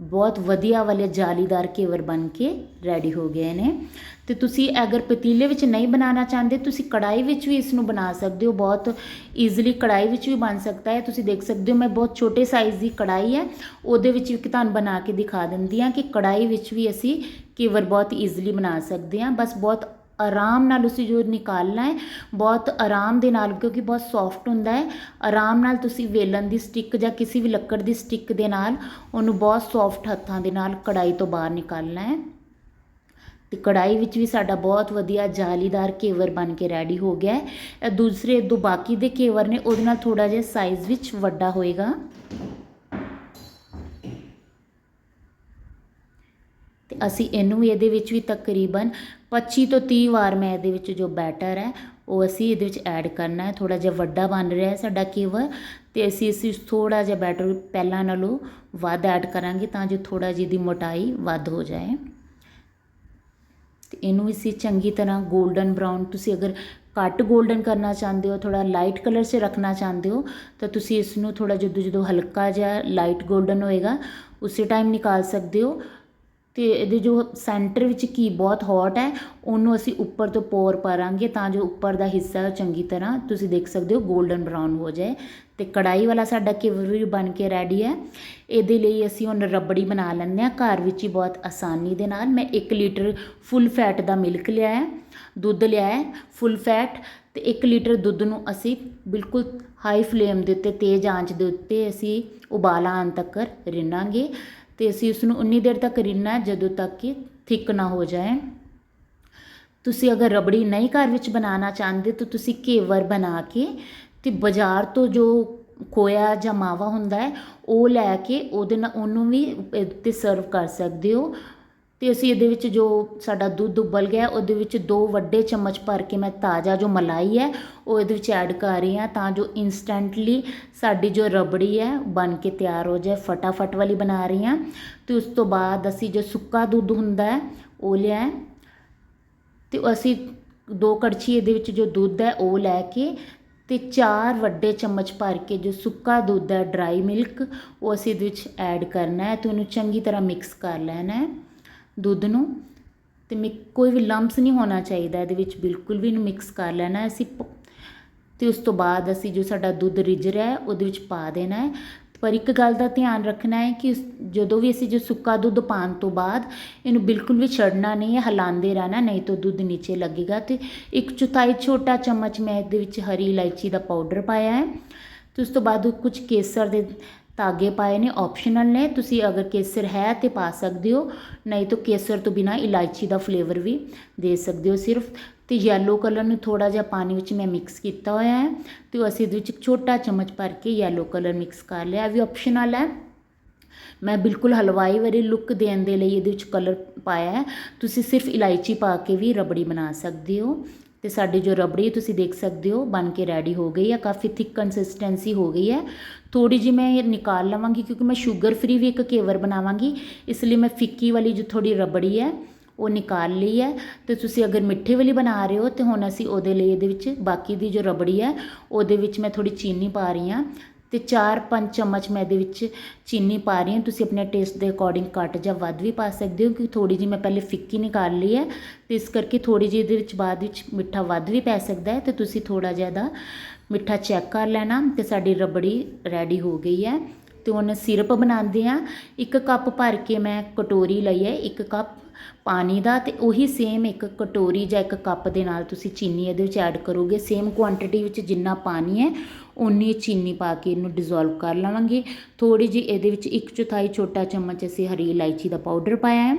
ਬਹੁਤ ਵਧੀਆ ਵਾਲੇ ਜਾਲੀਦਾਰ ਕੇਵਰ ਬਣ ਕੇ ਰੈਡੀ ਹੋ ਗਏ ਨੇ। ਤੇ ਤੁਸੀਂ ਅਗਰ ਪਤੀਲੇ ਵਿੱਚ ਨਹੀਂ ਬਣਾਉਣਾ ਚਾਹੁੰਦੇ, ਤੁਸੀਂ ਕੜਾਈ ਵਿੱਚ ਵੀ ਇਸ ਨੂੰ ਬਣਾ ਸਕਦੇ ਹੋ। ਬਹੁਤ ਈਜ਼ੀਲੀ ਕੜਾਈ ਵਿੱਚ ਵੀ ਬਣ ਸਕਦਾ ਹੈ। ਤੁਸੀਂ ਦੇਖ ਸਕਦੇ ਹੋ ਮੈਂ ਬਹੁਤ ਛੋਟੇ ਸਾਈਜ਼ ਦੀ ਕੜਾਈ ਹੈ। ਉਹਦੇ ਵਿੱਚ ਵੀ ਤੁਹਾਨੂੰ ਬਣਾ ਕੇ ਦਿਖਾ ਦਿੰਦੀ ਹਾਂ ਕਿ ਕੜਾਈ ਵਿੱਚ ਵੀ ਅਸੀਂ ਕੇਵਰ ਬਹੁਤ ਈਜ਼ੀਲੀ ਬਣਾ ਸਕਦੇ ਹਾਂ। ਬਸ ਬਹੁਤ ਆਰਾਮ ਨਾਲ ਉਸੇ ਜੋ ਨਿਕਾਲਣਾ ਹੈ, ਬਹੁਤ ਆਰਾਮ ਦੇ ਨਾਲ, ਕਿਉਂਕਿ ਬਹੁਤ ਸੌਫਟ ਹੁੰਦਾ ਹੈ। ਆਰਾਮ ਨਾਲ ਤੁਸੀਂ ਵੇਲਣ ਦੀ ਸਟਿੱਕ ਜਾਂ ਕਿਸੇ ਵੀ ਲੱਕੜ ਦੀ ਸਟਿੱਕ ਦੇ ਨਾਲ, ਉਹਨੂੰ ਬਹੁਤ ਸੌਫਟ ਹੱਥਾਂ ਦੇ ਨਾਲ ਕੜਾਈ ਤੋਂ ਬਾਹਰ ਨਿਕਾਲਣਾ ਹੈ। ਤੇ ਕੜਾਈ ਵਿੱਚ ਵੀ ਸਾਡਾ ਬਹੁਤ ਵਧੀਆ ਜਾਲੀਦਾਰ ਕੇਵਰ ਬਣ ਕੇ ਰੈਡੀ ਹੋ ਗਿਆ ਹੈ। ਇਹ ਦੂਸਰੇ ਦੋ ਬਾਕੀ ਦੇ ਕੇਵਰ ਨੇ, ਉਹਦੇ ਨਾਲ ਥੋੜਾ ਜਿਹਾ ਸਾਈਜ਼ ਵਿੱਚ ਵੱਡਾ ਹੋਏਗਾ। ਤੇ ਅਸੀਂ ਇਹਨੂੰ ਇਹਦੇ ਵਿੱਚ ਵੀ ਤਕਰੀਬਨ 25 ਤੋਂ 30 ਵਾਰ ਮੈਂ ਇਹਦੇ ਵਿੱਚ ਜੋ ਬੈਟਰ ਹੈ, ਉਹ ਅਸੀਂ ਇਹਦੇ ਵਿੱਚ ਐਡ ਕਰਨਾ ਹੈ। ਥੋੜਾ ਜਿਹਾ ਵੱਡਾ ਬਣ ਰਿਹਾ ਹੈ ਸਾਡਾ ਕੇਵਰ ਤੇ ਅਸੀਂ ਇਸ ਵਿੱਚ ਥੋੜਾ ਜਿਹਾ ਬੈਟਰ ਪਹਿਲਾਂ ਨਾਲੋਂ ਵੱਧ ਐਡ ਕਰਾਂਗੇ ਤਾਂ ਜੋ ਥੋੜਾ ਜਿਹੀ ਦੀ ਮੋਟਾਈ ਵੱਧ ਹੋ ਜਾਏ। ਤੇ ਇਹਨੂੰ ਅਸੀਂ ਚੰਗੀ ਤਰ੍ਹਾਂ 골ਡਨ ਬ੍ਰਾਊਨ ਤੁਸੀਂ ਅਗਰ ਕੱਟ 골ਡਨ ਕਰਨਾ ਚਾਹੁੰਦੇ ਹੋ ਥੋੜਾ ਲਾਈਟ ਕਲਰ 'ਚ ਰੱਖਣਾ ਚਾਹੁੰਦੇ ਹੋ, ਤਾਂ ਤੁਸੀਂ ਇਸ ਨੂੰ ਥੋੜਾ ਜਦੋਂ ਜਦੋਂ ਹਲਕਾ ਜਿਹਾ ਲਾਈਟ 골ਡਨ ਹੋਏਗਾ, ਉਸੇ ਟਾਈਮ ਨਿਕਾਲ ਸਕਦੇ ਹੋ। ਅਤੇ ਇਹਦੇ ਜੋ ਸੈਂਟਰ ਵਿੱਚ ਘੀ ਬਹੁਤ ਹੌਟ ਹੈ, ਉਹਨੂੰ ਅਸੀਂ ਉੱਪਰ ਤੋਂ ਪੋਰ ਪਾਰਾਂਗੇ ਤਾਂ ਜੋ ਉੱਪਰ ਦਾ ਹਿੱਸਾ ਚੰਗੀ ਤਰ੍ਹਾਂ ਤੁਸੀਂ ਦੇਖ ਸਕਦੇ ਹੋ 골ਡਨ ਬਰਾਊਨ ਹੋ ਜਾਏ। ਅਤੇ ਕੜਾਈ ਵਾਲਾ ਸਾਡਾ ਕੇਵਰ ਵੀ ਬਣ ਕੇ ਰੈਡੀ ਹੈ, ਇਹਦੇ ਲਈ ਅਸੀਂ ਹੁਣ ਰਬੜੀ ਬਣਾ ਲੈਂਦੇ ਹਾਂ। ਘਰ ਵਿੱਚ ਹੀ ਬਹੁਤ ਆਸਾਨੀ ਦੇ ਨਾਲ ਮੈਂ 1 ਲੀਟਰ ਫੁੱਲ ਫੈਟ ਦਾ ਮਿਲਕ ਲਿਆ ਹੈ, ਦੁੱਧ ਲਿਆ ਹੈ ਫੁੱਲ ਫੈਟ ਤੇ 1 ਲੀਟਰ ਦੁੱਧ ਨੂੰ ਅਸੀਂ ਬਿਲਕੁਲ ਹਾਈ ਫਲੇਮ ਦੇ ਉੱਤੇ ਤੇਜ਼ ਆਂਚ ਦੇ ਉੱਤੇ ਅਸੀਂ ਉਬਾਲਾ ਆਉਣ ਤੱਕ ਰਿੰਨਾਂਗੇ। ਅਤੇ ਅਸੀਂ ਉਸਨੂੰ ਉਨੀ ਦੇਰ ਤੱਕ ਰਿੰਨਣਾ ਜਦੋਂ ਤੱਕ ਕਿ ਥਿੱਕ ਨਾ ਹੋ ਜਾਏ। ਤੁਸੀਂ ਅਗਰ ਰਬੜੀ ਨਹੀਂ ਘਰ ਵਿੱਚ ਬਣਾਉਣਾ ਚਾਹੁੰਦੇ ਤਾਂ ਤੁਸੀਂ ਘੇਵਰ ਬਣਾ ਕੇ ਅਤੇ ਬਾਜ਼ਾਰ ਤੋਂ ਜੋ ਖੋਇਆ ਜਾਂ ਮਾਵਾ ਹੁੰਦਾ ਹੈ, ਉਹ ਲੈ ਕੇ ਉਹਦੇ ਨਾਲ ਉਹਨੂੰ ਵੀ ਇਹ ਤੇ ਸਰਵ ਕਰ ਸਕਦੇ ਹੋ। ਅਤੇ ਅਸੀਂ ਇਹਦੇ ਵਿੱਚ ਜੋ ਸਾਡਾ ਦੁੱਧ ਉਬਲ ਗਿਆ, ਉਹਦੇ ਵਿੱਚ ਦੋ ਵੱਡੇ ਚਮਚ ਭਰ ਕੇ ਮੈਂ ਤਾਜ਼ਾ ਜੋ ਮਲਾਈ ਹੈ, ਉਹ ਇਹਦੇ ਵਿੱਚ ਐਡ ਕਰ ਰਹੀ ਹਾਂ ਤਾਂ ਜੋ ਇੰਸਟੈਂਟਲੀ ਸਾਡੀ ਜੋ ਰਬੜੀ ਹੈ ਬਣ ਕੇ ਤਿਆਰ ਹੋ ਜਾਏ। ਫਟਾਫਟ ਵਾਲੀ ਬਣਾ ਰਹੀ ਹਾਂ। ਅਤੇ ਉਸ ਤੋਂ ਬਾਅਦ ਅਸੀਂ ਜੋ ਸੁੱਕਾ ਦੁੱਧ ਹੁੰਦਾ ਹੈ, ਉਹ ਲਿਆ ਹੈ। ਤੇ ਅਸੀਂ ਦੋ ਕੜਛੀ ਇਹਦੇ ਵਿੱਚ ਜੋ ਦੁੱਧ ਹੈ, ਉਹ ਲੈ ਕੇ ਤੇ ਚਾਰ ਵੱਡੇ ਚਮਚ ਭਰ ਕੇ ਜੋ ਸੁੱਕਾ ਦੁੱਧ ਹੈ ਡਰਾਈ ਮਿਲਕ ਉਹ ਅਸੀਂ ਇਹਦੇ ਵਿੱਚ ਐਡ ਕਰਨਾ ਹੈ ਤੇ ਉਹਨੂੰ ਚੰਗੀ ਤਰ੍ਹਾਂ ਮਿਕਸ ਕਰ ਲੈਣਾ ਹੈ। ਦੁੱਧ ਨੂੰ ਅਤੇ ਮਿਕ, ਕੋਈ ਵੀ ਲੰਪਸ ਨਹੀਂ ਹੋਣਾ ਚਾਹੀਦਾ, ਇਹਦੇ ਵਿੱਚ ਬਿਲਕੁਲ ਵੀ ਇਹਨੂੰ ਮਿਕਸ ਕਰ ਲੈਣਾ ਅਸੀਂ ਪ- ਤੇ ਉਸ ਤੋਂ ਬਾਅਦ ਅਸੀਂ ਜੋ ਸਾਡਾ ਦੁੱਧ ਰਿੱਝ ਰਿਹਾ ਉਹਦੇ ਵਿੱਚ ਪਾ ਦੇਣਾ ਹੈ। ਪਰ ਇੱਕ ਗੱਲ ਦਾ ਧਿਆਨ ਰੱਖਣਾ ਹੈ ਕਿ ਉਸ- ਜਦੋਂ ਵੀ ਅਸੀਂ ਜੋ ਸੁੱਕਾ ਦੁੱਧ ਪਾਉਣ ਤੋਂ ਬਾਅਦ ਇਹਨੂੰ ਬਿਲਕੁਲ ਵੀ ਛੱਡਣਾ ਨਹੀਂ ਹੈ, ਹਿਲਾਉਂਦੇ ਰਹਿਣਾ, ਨਹੀਂ ਤਾਂ ਦੁੱਧ ਨੀਚੇ ਲੱਗੇਗਾ। ਤੇ ਇੱਕ ਚੌਥਾਈ ਛੋਟਾ ਚਮਚ ਮੈਂ ਇਹਦੇ ਵਿੱਚ ਹਰੀ ਇਲਾਇਚੀ ਦਾ ਪਾਊਡਰ ਪਾਇਆ ਹੈ। ਤੇ ਉਸ ਤੋਂ ਬਾਅਦ ਕੁਝ ਕੇਸਰ ਦੇ ਧਾਗੇ ਪਾਏ ਨੇ ਆਪਸ਼ਨਲ ਨੇ, ਤੁਸੀਂ ਅਗਰ ਕੇਸਰ ਹੈ ਤੇ ਪਾ ਸਕਦੇ ਹੋ, ਨਹੀਂ ਤਾਂ ਕੇਸਰ ਤੋਂ ਬਿਨਾ ਇਲਾਇਚੀ ਦਾ ਫਲੇਵਰ ਵੀ ਦੇ ਸਕਦੇ ਹੋ ਸਿਰਫ। ਤੇ ਯੈਲੋ ਕਲਰ ਨੂੰ ਥੋੜਾ ਜਿਹਾ ਪਾਣੀ ਵਿੱਚ ਮੈਂ ਮਿਕਸ ਕੀਤਾ ਹੋਇਆ ਹੈ, ਤੇ ਅਸੀਂ ਇਹਦੇ ਵਿੱਚ ਇੱਕ ਛੋਟਾ ਚਮਚ ਭਰ ਕੇ ਯੈਲੋ ਕਲਰ ਮਿਕਸ ਕਰ ਲਿਆ ਵੀ ਆਪਸ਼ਨਲ ਹੈ। ਮੈਂ ਬਿਲਕੁਲ ਹਲਵਾਈ ਵਾਲੀ ਲੁੱਕ ਦੇਣ ਦੇ ਲਈ ਇਹਦੇ ਵਿੱਚ ਕਲਰ ਪਾਇਆ ਹੈ, ਤੁਸੀਂ ਸਿਰਫ ਇਲਾਇਚੀ ਪਾ ਕੇ ਵੀ ਰਬੜੀ ਬਣਾ ਸਕਦੇ ਹੋ। ਤੇ ਸਾਡੀ ਜੋ ਰਬੜੀ ਤੁਸੀਂ ਦੇਖ ਸਕਦੇ ਹੋ, ਬਣ ਕੇ ਰੈਡੀ ਹੋ ਗਈ ਹੈ, ਕਾਫੀ ਥਿਕ ਕੰਸਿਸਟੈਂਸੀ ਹੋ ਗਈ ਹੈ। ਥੋੜੀ ਜਿਹੀ ਮੈਂ ਇਹ ਨਿਕਾਲ ਲਵਾਂਗੀ ਕਿਉਂਕਿ ਮੈਂ ਸ਼ੂਗਰ ਫ੍ਰੀ ਵੀ ਇੱਕ ਕੇਵਰ ਬਣਾਵਾਂਗੀ, ਇਸ ਲਈ ਮੈਂ ਫਿੱਕੀ ਵਾਲੀ ਜੋ ਥੋੜੀ ਰਬੜੀ ਹੈ, ਉਹ ਨਿਕਾਲ ਲਈ ਹੈ। ਤੇ ਤੁਸੀਂ ਅਗਰ ਮਿੱਠੇ ਵਾਲੀ ਬਣਾ ਰਹੇ ਹੋ, ਤੇ ਹੁਣ ਅਸੀਂ ਉਹਦੇ ਲਈ ਇਹਦੇ ਵਿੱਚ ਬਾਕੀ ਦੀ ਜੋ ਰਬੜੀ ਹੈ, ਉਹਦੇ ਵਿੱਚ ਮੈਂ ਥੋੜੀ ਚੀਨੀ ਪਾ ਰਹੀ ਹਾਂ। ਤੇ 4-5 ਚਮਚ ਮੈਂ ਇਹਦੇ ਵਿੱਚ ਚੀਨੀ ਪਾ ਰਹੀ ਹਾਂ। ਤੁਸੀਂ ਆਪਣੇ ਟੇਸਟ ਦੇ ਅਕੋਰਡਿੰਗ ਘੱਟ ਜਾਂ ਵੱਧ ਵੀ ਪਾ ਸਕਦੇ ਹੋ ਕਿ ਥੋੜੀ ਜਿਹੀ ਮੈਂ ਪਹਿਲੇ ਫਿੱਕੀ ਨਿਕਾਲ ਲਈ ਹੈ ਤੇ ਇਸ ਕਰਕੇ ਥੋੜੀ ਜਿਹੀ ਇਹਦੇ ਵਿੱਚ ਬਾਅਦ ਵਿੱਚ ਮਿੱਠਾ ਵੱਧ ਵੀ ਪੈ ਸਕਦਾ ਹੈ ਤੇ ਤੁਸੀਂ ਥੋੜਾ ਜ਼ਿਆਦਾ ਮਿੱਠਾ ਚੈੱਕ ਕਰ ਲੈਣਾ ਤੇ ਸਾਡੀ ਰਬੜੀ ਰੈਡੀ ਹੋ ਗਈ ਹੈ। ਅਤੇ ਹੁਣ ਸਿਰਪ ਬਣਾਉਂਦੇ ਹਾਂ ਇੱਕ ਕੱਪ ਭਰ ਕੇ ਮੈਂ ਕਟੋਰੀ ਲਈ ਹੈ, ਇੱਕ ਕੱਪ ਪਾਣੀ ਦਾ ਅਤੇ ਉਹੀ ਸੇਮ ਇੱਕ ਕਟੋਰੀ ਜਾਂ ਇੱਕ ਕੱਪ ਦੇ ਨਾਲ ਤੁਸੀਂ ਚੀਨੀ ਇਹਦੇ ਵਿੱਚ ਐਡ ਕਰੋਗੇ। ਸੇਮ ਕੁਆਂਟੀਟੀ ਵਿੱਚ ਜਿੰਨਾ ਪਾਣੀ ਹੈ ਉਨੀ ਚੀਨੀ ਪਾ ਕੇ ਇਹਨੂੰ ਡਿਜ਼ੋਲਵ ਕਰ ਲਵਾਂਗੇ। ਥੋੜੀ ਜਿਹੀ ਇਹਦੇ ਵਿੱਚ ਇੱਕ ਚੌਥਾਈ ਛੋਟਾ ਚਮਚ ਅਸੀਂ ਹਰੀ ਇਲਾਇਚੀ ਦਾ ਪਾਊਡਰ ਪਾਇਆ ਹੈ।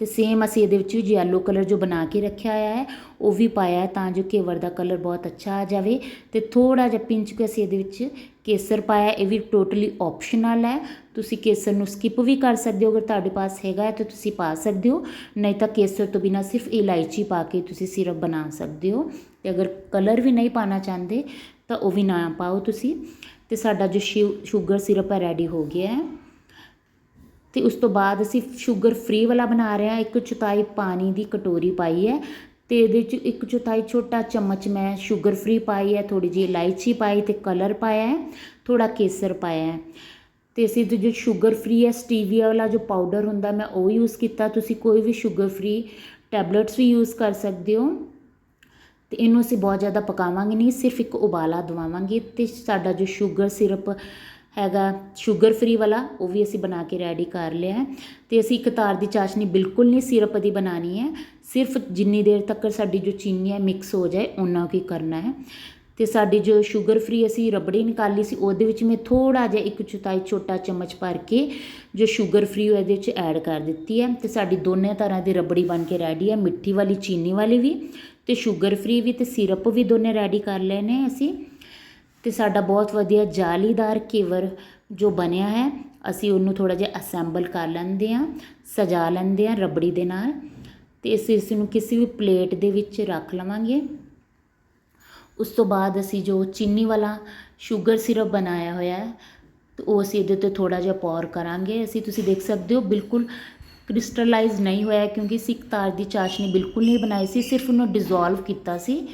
ਤੇ ਸੇਮ ਅਸੀਂ ਇਹਦੇ ਵਿੱਚ ਵੀ ਯੈਲੋ ਕਲਰ ਜੋ ਬਣਾ ਕੇ ਰੱਖਿਆ ਹੋਇਆ ਹੈ, ਉਹ ਵੀ ਪਾਇਆ ਤਾਂ ਜੋ ਕੇਵਰ ਦਾ ਕਲਰ ਬਹੁਤ ਅੱਛਾ ਆ ਜਾਵੇ ਤੇ ਥੋੜਾ ਜਿਹਾ ਪਿੰਚ ਕੇ ਅਸੀਂ ਇਹਦੇ ਵਿੱਚ ਕੇਸਰ ਪਾਇਆ ਇਹ ਵੀ ਟੋਟਲੀ ਆਪਸ਼ਨਲ ਹੈ। ਤੁਸੀਂ ਕੇਸਰ ਨੂੰ ਸਕਿਪ ਵੀ ਕਰ ਸਕਦੇ ਹੋ ਅਗਰ ਤੁਹਾਡੇ ਪਾਸ ਹੈਗਾ ਹੈ ਤਾਂ ਤੁਸੀਂ ਪਾ ਸਕਦੇ ਹੋ, ਨਹੀਂ ਤਾਂ ਕੇਸਰ ਤੋਂ ਬਿਨਾ ਸਿਰਫ ਇਲਾਇਚੀ ਪਾ ਕੇ ਤੁਸੀਂ ਸਿਰਪ ਬਣਾ ਸਕਦੇ ਹੋ। ਤੇ ਅਗਰ ਕਲਰ ਵੀ ਨਹੀਂ ਪਾਣਾ ਚਾਹੁੰਦੇ, ਤਾਂ ਉਹ ਵੀ ਨਾ ਪਾਓ ਤੁਸੀਂ। ਤੇ ਸਾਡਾ ਜੋ ਸ਼ੂਗਰ ਸਿਰਪ ਹੈ ਰੈਡੀ ਹੋ ਗਿਆ ਹੈ। ਅਤੇ ਉਸ ਤੋਂ ਬਾਅਦ ਅਸੀਂ ਸ਼ੂਗਰ ਫਰੀ ਵਾਲਾ ਬਣਾ ਰਹੇ ਹਾਂ। ਇੱਕ ਚੌਥਾਈ ਪਾਣੀ ਦੀ ਕਟੋਰੀ ਪਾਈ ਹੈ ਅਤੇ ਇਹਦੇ 'ਚ ਇੱਕ ਚੌਥਾਈ ਛੋਟਾ ਚਮਚ ਮੈਂ ਸ਼ੂਗਰ ਫਰੀ ਪਾਈ ਹੈ, ਥੋੜ੍ਹੀ ਜਿਹੀ ਇਲਾਇਚੀ ਪਾਈ ਅਤੇ ਕਲਰ ਪਾਇਆ ਹੈ ਥੋੜਾ ਕੇਸਰ ਪਾਇਆ ਹੈ। ਤੇ ਅਸੀਂ ਇਹਦੇ ਜੋ ਸ਼ੂਗਰ ਫਰੀ ਹੈ ਸਟੀਵੀਆ ਵਾਲਾ ਜੋ ਪਾਊਡਰ ਹੁੰਦਾ ਮੈਂ ਉਹ ਯੂਜ਼ ਕੀਤਾ। ਤੁਸੀਂ ਕੋਈ ਵੀ ਸ਼ੂਗਰ ਫ੍ਰੀ ਟੈਬਲੇਟਸ ਵੀ ਯੂਜ਼ ਕਰ ਸਕਦੇ ਹੋ। ਤੇ ਇਹਨੂੰ ਅਸੀਂ ਬਹੁਤ ਜ਼ਿਆਦਾ ਪਕਾਵਾਂਗੇ ਨਹੀਂ, ਸਿਰਫ ਇੱਕ ਉਬਾਲਾ ਦਵਾਵਾਂਗੇ ਤੇ ਸਾਡਾ ਜੋ ਸ਼ੂਗਰ ਸਿਰਪ ਹੈਗਾ ਸ਼ੂਗਰ ਫ੍ਰੀ ਵਾਲਾ, ਉਹ ਵੀ ਅਸੀਂ ਬਣਾ ਕੇ ਰੈਡੀ ਕਰ ਲਿਆ ਹੈ। ਤੇ ਅਸੀਂ ਇੱਕ ਤਾਰ ਦੀ ਚਾਸ਼ਨੀ ਬਿਲਕੁਲ ਨਹੀਂ ਸਿਰਪ ਦੀ ਬਣਾਣੀ ਹੈ। ਸਿਰਫ ਜਿੰਨੀ ਦੇਰ ਤੱਕ ਸਾਡੀ ਜੋ ਚੀਨੀ ਹੈ ਮਿਕਸ ਹੋ ਜਾਏ ਉਹਨਾਂ ਕੀ ਕਰਨਾ ਹੈ। ਤੇ ਸਾਡੀ ਜੋ ਸ਼ੂਗਰ ਫਰੀ ਅਸੀਂ ਰਬੜੀ ਨਿਕਾਲੀ ਸੀ, ਉਹਦੇ ਵਿੱਚ ਮੈਂ ਥੋੜਾ ਜਿਹਾ ਇੱਕ ਚੁਤਾਈ ਛੋਟਾ ਚਮਚ ਭਰ ਕੇ ਜੋ ਸ਼ੂਗਰ ਫਰੀ ਉਹ ਇਹਦੇ ਵਿੱਚ ਐਡ ਕਰ ਦਿੱਤੀ ਹੈ। ਤੇ ਸਾਡੀ ਦੋਨੇ ਤਰ੍ਹਾਂ ਦੀ ਰਬੜੀ ਬਣ ਕੇ ਰੈਡੀ ਹੈ, ਮਿੱਠੀ ਵਾਲੀ, ਚੀਨੀ ਵਾਲੀ ਵੀ। ਤੇ ਸ਼ੂਗਰ ਫ੍ਰੀ ਵੀ ਤੇ ਸਿਰਪ ਵੀ ਦੋਨੇ ਰੈਡੀ ਕਰ ਲਏ ਨੇ ਅਸੀਂ। ਅਤੇ ਸਾਡਾ ਬਹੁਤ ਵਧੀਆ ਜਾਲੀਦਾਰ ਕੇਵਰ ਜੋ ਬਣਿਆ ਹੈ, ਅਸੀਂ ਉਹਨੂੰ ਥੋੜ੍ਹਾ ਜਿਹਾ ਅਸੈਂਬਲ ਕਰ ਲੈਂਦੇ ਹਾਂ, ਸਜਾ ਲੈਂਦੇ ਹਾਂ ਰਬੜੀ ਦੇ ਨਾਲ ਅਤੇ ਅਸੀਂ ਇਸ ਨੂੰ ਕਿਸੇ ਵੀ ਪਲੇਟ ਦੇ ਵਿੱਚ ਰੱਖ ਲਵਾਂਗੇ। ਉਸ ਤੋਂ ਬਾਅਦ ਅਸੀਂ ਜੋ ਚੀਨੀ ਵਾਲਾ ਸ਼ੂਗਰ ਸਿਰਪ ਬਣਾਇਆ ਹੋਇਆ ਹੈ ਉਹ ਅਸੀਂ ਇਹਦੇ ਤੇ ਥੋੜਾ ਜਿਹਾ ਪੌਰ ਕਰਾਂਗੇ। ਅਸੀਂ ਤੁਸੀਂ ਦੇਖ ਸਕਦੇ ਹੋ ਬਿਲਕੁਲ ਕ੍ਰਿਸਟਲਾਈਜ਼ ਨਹੀਂ ਹੋਇਆ ਕਿਉਂਕਿ ਸਿੱਕ ਤਾਰ ਦੀ ਚਾਸ਼ਨੀ ਬਿਲਕੁਲ ਨਹੀਂ ਬਣਾਈ ਸੀ, ਸਿਰਫ ਉਹਨੂੰ ਡਿਜ਼ੋਲਵ ਕੀਤਾ ਸੀ।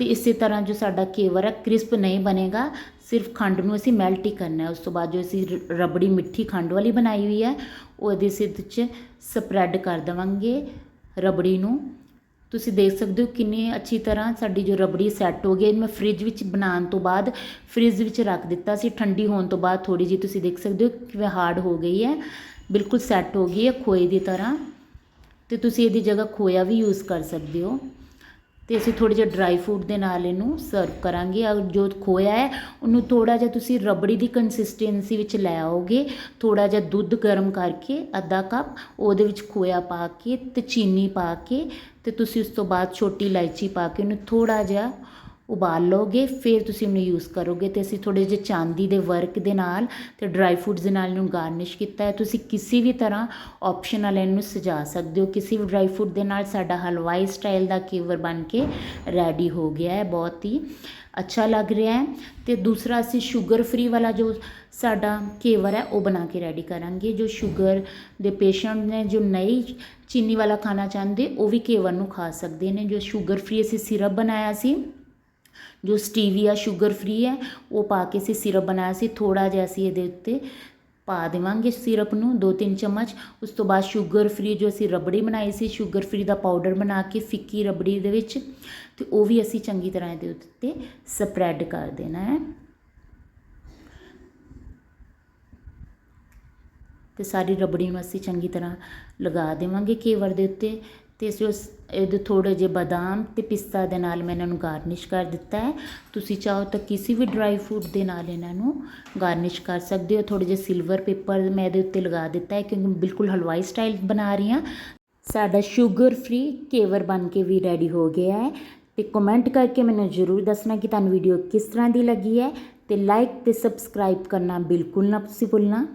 ਤੇ ਇਸੇ ਤਰ੍ਹਾਂ ਜੋ ਸਾਡਾ ਕੇਵਰ ਹੈ ਕ੍ਰਿਸਪ ਨਹੀਂ ਬਣੇਗਾ, ਸਿਰਫ ਖੰਡ ਨੂੰ ਅਸੀਂ ਮੈਲਟ ਹੀ ਕਰਨਾ ਹੈ। ਉਸ ਤੋਂ ਬਾਅਦ ਜੋ ਅਸੀਂ ਰ- ਰਬੜੀ ਮਿੱਠੀ ਖੰਡ ਵਾਲੀ ਬਣਾਈ ਹੋਈ ਹੈ, ਉਹ ਇਹਦੇ ਸਿੱਧ 'ਚ ਸਪਰੈਡ ਕਰ ਦੇਵਾਂਗੇ ਰਬੜੀ ਨੂੰ। ਤੁਸੀਂ ਦੇਖ ਸਕਦੇ ਹੋ ਕਿੰਨੀ ਅੱਛੀ ਤਰ੍ਹਾਂ ਸਾਡੀ ਜੋ ਰਬੜੀ ਸੈੱਟ ਹੋ ਗਈ ਮੈਂ ਫ੍ਰਿਜ ਵਿੱਚ ਬਣਾਉਣ ਤੋਂ ਬਾਅਦ, ਫ੍ਰਿਜ ਵਿੱਚ ਰੱਖ ਦਿੱਤਾ ਸੀ। ਠੰਡੀ ਹੋਣ ਤੋਂ ਬਾਅਦ ਥੋੜੀ ਜਿਹੀ ਤੁਸੀਂ ਦੇਖ ਸਕਦੇ ਹੋ ਕਿਵੇਂ ਹਾਰਡ ਹੋ ਗਈ ਹੈ। ਬਿਲਕੁਲ ਸੈੱਟ ਹੋ ਗਈ ਹੈ ਖੋਏ ਦੀ ਤਰ੍ਹਾਂ। ਤੇ ਤੁਸੀਂ ਇਹਦੀ ਜਗ੍ਹਾ ਖੋਇਆ ਵੀ ਯੂਜ਼ ਕਰ ਸਕਦੇ ਹੋ। ਤੇ ਅਸੀਂ ਥੋੜੇ ਜਿਹਾ ਡਰਾਈ ਫਰੂਟ ਦੇ ਨਾਲ ਇਹਨੂੰ ਸਰਵ ਕਰਾਂਗੇ। ਔਰ ਜੋ ਖੋਇਆ ਹੈ, ਉਹਨੂੰ ਥੋੜਾ ਜਿਹਾ ਤੁਸੀਂ ਰਬੜੀ ਦੀ ਕੰਸਿਸਟੈਂਸੀ ਵਿੱਚ ਲੈ ਆਓਗੇ। ਥੋੜਾ ਜਿਹਾ ਦੁੱਧ ਗਰਮ ਕਰਕੇ ਅੱਧਾ ਕੱਪ ਉਹਦੇ ਵਿੱਚ ਖੋਇਆ ਪਾ ਕੇ ਤੇ ਚੀਨੀ ਪਾ ਕੇ ਤੇ ਤੁਸੀਂ ਉਸ ਤੋਂ ਬਾਅਦ ਛੋਟੀ ਇਲਾਇਚੀ ਪਾ ਕੇ ਉਹਨੂੰ ਥੋੜਾ ਜਿਹਾ ਉਬਾਲ ਲਓਗੇ, ਫਿਰ ਤੁਸੀਂ ਉਹਨੂੰ ਯੂਜ਼ ਕਰੋਗੇ ਤੇ ਅਸੀਂ ਥੋੜੇ ਜਿਹੇ ਚਾਂਦੀ ਦੇ ਵਰਕ ਦੇ ਨਾਲ ਤੇ ਡਰਾਈ ਫਰੂਟਸ ਦੇ ਨਾਲ ਇਹਨੂੰ ਗਾਰਨਿਸ਼ ਕੀਤਾ ਹੈ। ਤੁਸੀਂ ਕਿਸੇ ਵੀ ਤਰ੍ਹਾਂ ਆਪਸ਼ਨਲ ਇਹਨੂੰ ਸਜਾ ਸਕਦੇ ਹੋ। ਕਿਸੇ ਵੀ ਡਰਾਈ ਫਰੂਟ ਦੇ ਨਾਲ ਸਾਡਾ ਹਲਵਾਈ ਸਟਾਈਲ ਦਾ ਕੇਵਰ ਬਣ ਕੇ ਰੈਡੀ ਹੋ ਗਿਆ ਹੈ, ਬਹੁਤ ਹੀ ਅੱਛਾ ਲੱਗ ਰਿਹਾ ਹੈ। ਤੇ ਦੂਸਰਾ ਅਸੀਂ ਸ਼ੂਗਰ ਫ੍ਰੀ ਵਾਲਾ ਜੋ ਸਾਡਾ ਕੇਵਰ ਹੈ, ਉਹ ਬਣਾ ਕੇ ਰੈਡੀ ਕਰਾਂਗੇ। ਜੋ ਸ਼ੂਗਰ ਦੇ ਪੇਸ਼ੈਂਟ ਨੇ, ਜੋ ਨਹੀਂ ਚੀਨੀ ਵਾਲਾ ਖਾਣਾ ਚਾਹੁੰਦੇ, ਉਹ ਵੀ ਕੇਵਰ ਨੂੰ ਖਾ ਸਕਦੇ ਨੇ। ਜੋ ਸ਼ੂਗਰ ਫ੍ਰੀ ਅਸੀਂ ਸਿਰਪ ਬਣਾਇਆ ਸੀ ਜੋ ਸਟੀਵੀਆ ਸ਼ੂਗਰ ਫ੍ਰੀ ਹੈ, ਉਹ ਪਾ ਕੇ ਅਸੀਂ ਸਿਰਪ ਬਣਾਇਆ ਸੀ ਥੋੜਾ ਜਿਹਾ ਅਸੀਂ ਇਹਦੇ ਉੱਤੇ ਪਾ ਦੇਵਾਂਗੇ ਸਿਰਪ ਨੂੰ 2-3 ਚਮਚ। ਉਸ ਤੋਂ ਬਾਅਦ ਸ਼ੂਗਰ ਫ੍ਰੀ ਜੋ ਅਸੀਂ ਰਬੜੀ ਬਣਾਈ ਸੀ, ਸ਼ੂਗਰ ਫ੍ਰੀ ਦਾ ਪਾਊਡਰ ਬਣਾ ਕੇ, ਫਿੱਕੀ ਰਬੜੀ ਦੇ ਵਿੱਚ, ਤੇ ਉਹ ਵੀ ਅਸੀਂ ਚੰਗੀ ਤਰ੍ਹਾਂ ਇਹਦੇ ਉੱਤੇ ਸਪਰੈਡ ਕਰ ਦੇਣਾ ਹੈ। ਤੇ ਸਾਰੀ ਰਬੜੀ ਨੂੰ ਅਸੀਂ ਚੰਗੀ ਤਰ੍ਹਾਂ ਲਗਾ ਦੇਵਾਂਗੇ ਕੇਵਰ ਦੇ ਉੱਤੇ। ਅਤੇ ਅਸੀਂ ਉਸ, ਇਹਦੇ ਥੋੜ੍ਹੇ ਜਿਹੇ ਬਦਾਮ ਅਤੇ ਪਿਸਤਾ ਦੇ ਨਾਲ ਮੈਂ ਇਹਨਾਂ ਨੂੰ ਗਾਰਨਿਸ਼ ਕਰ ਦਿੱਤਾ ਹੈ। ਤੁਸੀਂ ਚਾਹੋ ਤਾਂ ਕਿਸੇ ਵੀ ਡਰਾਈ ਫਰੂਟ ਦੇ ਨਾਲ ਇਹਨਾਂ ਨੂੰ ਗਾਰਨਿਸ਼ ਕਰ ਸਕਦੇ ਹੋ। ਥੋੜ੍ਹੇ ਜਿਹੇ ਸਿਲਵਰ ਪੇਪਰ ਮੈਂ ਇਹਦੇ ਉੱਤੇ ਲਗਾ ਦਿੱਤਾ ਹੈ ਕਿਉਂਕਿ ਬਿਲਕੁਲ ਹਲਵਾਈ ਸਟਾਈਲ ਬਣਾ ਰਹੀ ਹਾਂ। ਸਾਡਾ ਸ਼ੂਗਰ ਫ੍ਰੀ ਕੇਵਰ ਬਣ ਕੇ ਵੀ ਰੈਡੀ ਹੋ ਗਿਆ ਹੈ। ਤੇ ਕਮੈਂਟ ਕਰਕੇ ਮੈਨੂੰ ਜ਼ਰੂਰ ਦੱਸਣਾ ਕਿ ਤੁਹਾਨੂੰ ਵੀਡੀਓ ਕਿਸ ਤਰ੍ਹਾਂ ਦੀ ਲੱਗੀ ਹੈ। ਤੇ ਲਾਈਕ ਤੇ ਸਬਸਕ੍ਰਾਈਬ ਕਰਨਾ ਬਿਲਕੁਲ ਨਾ ਤੁਸੀਂ ਭੁੱਲਣਾ।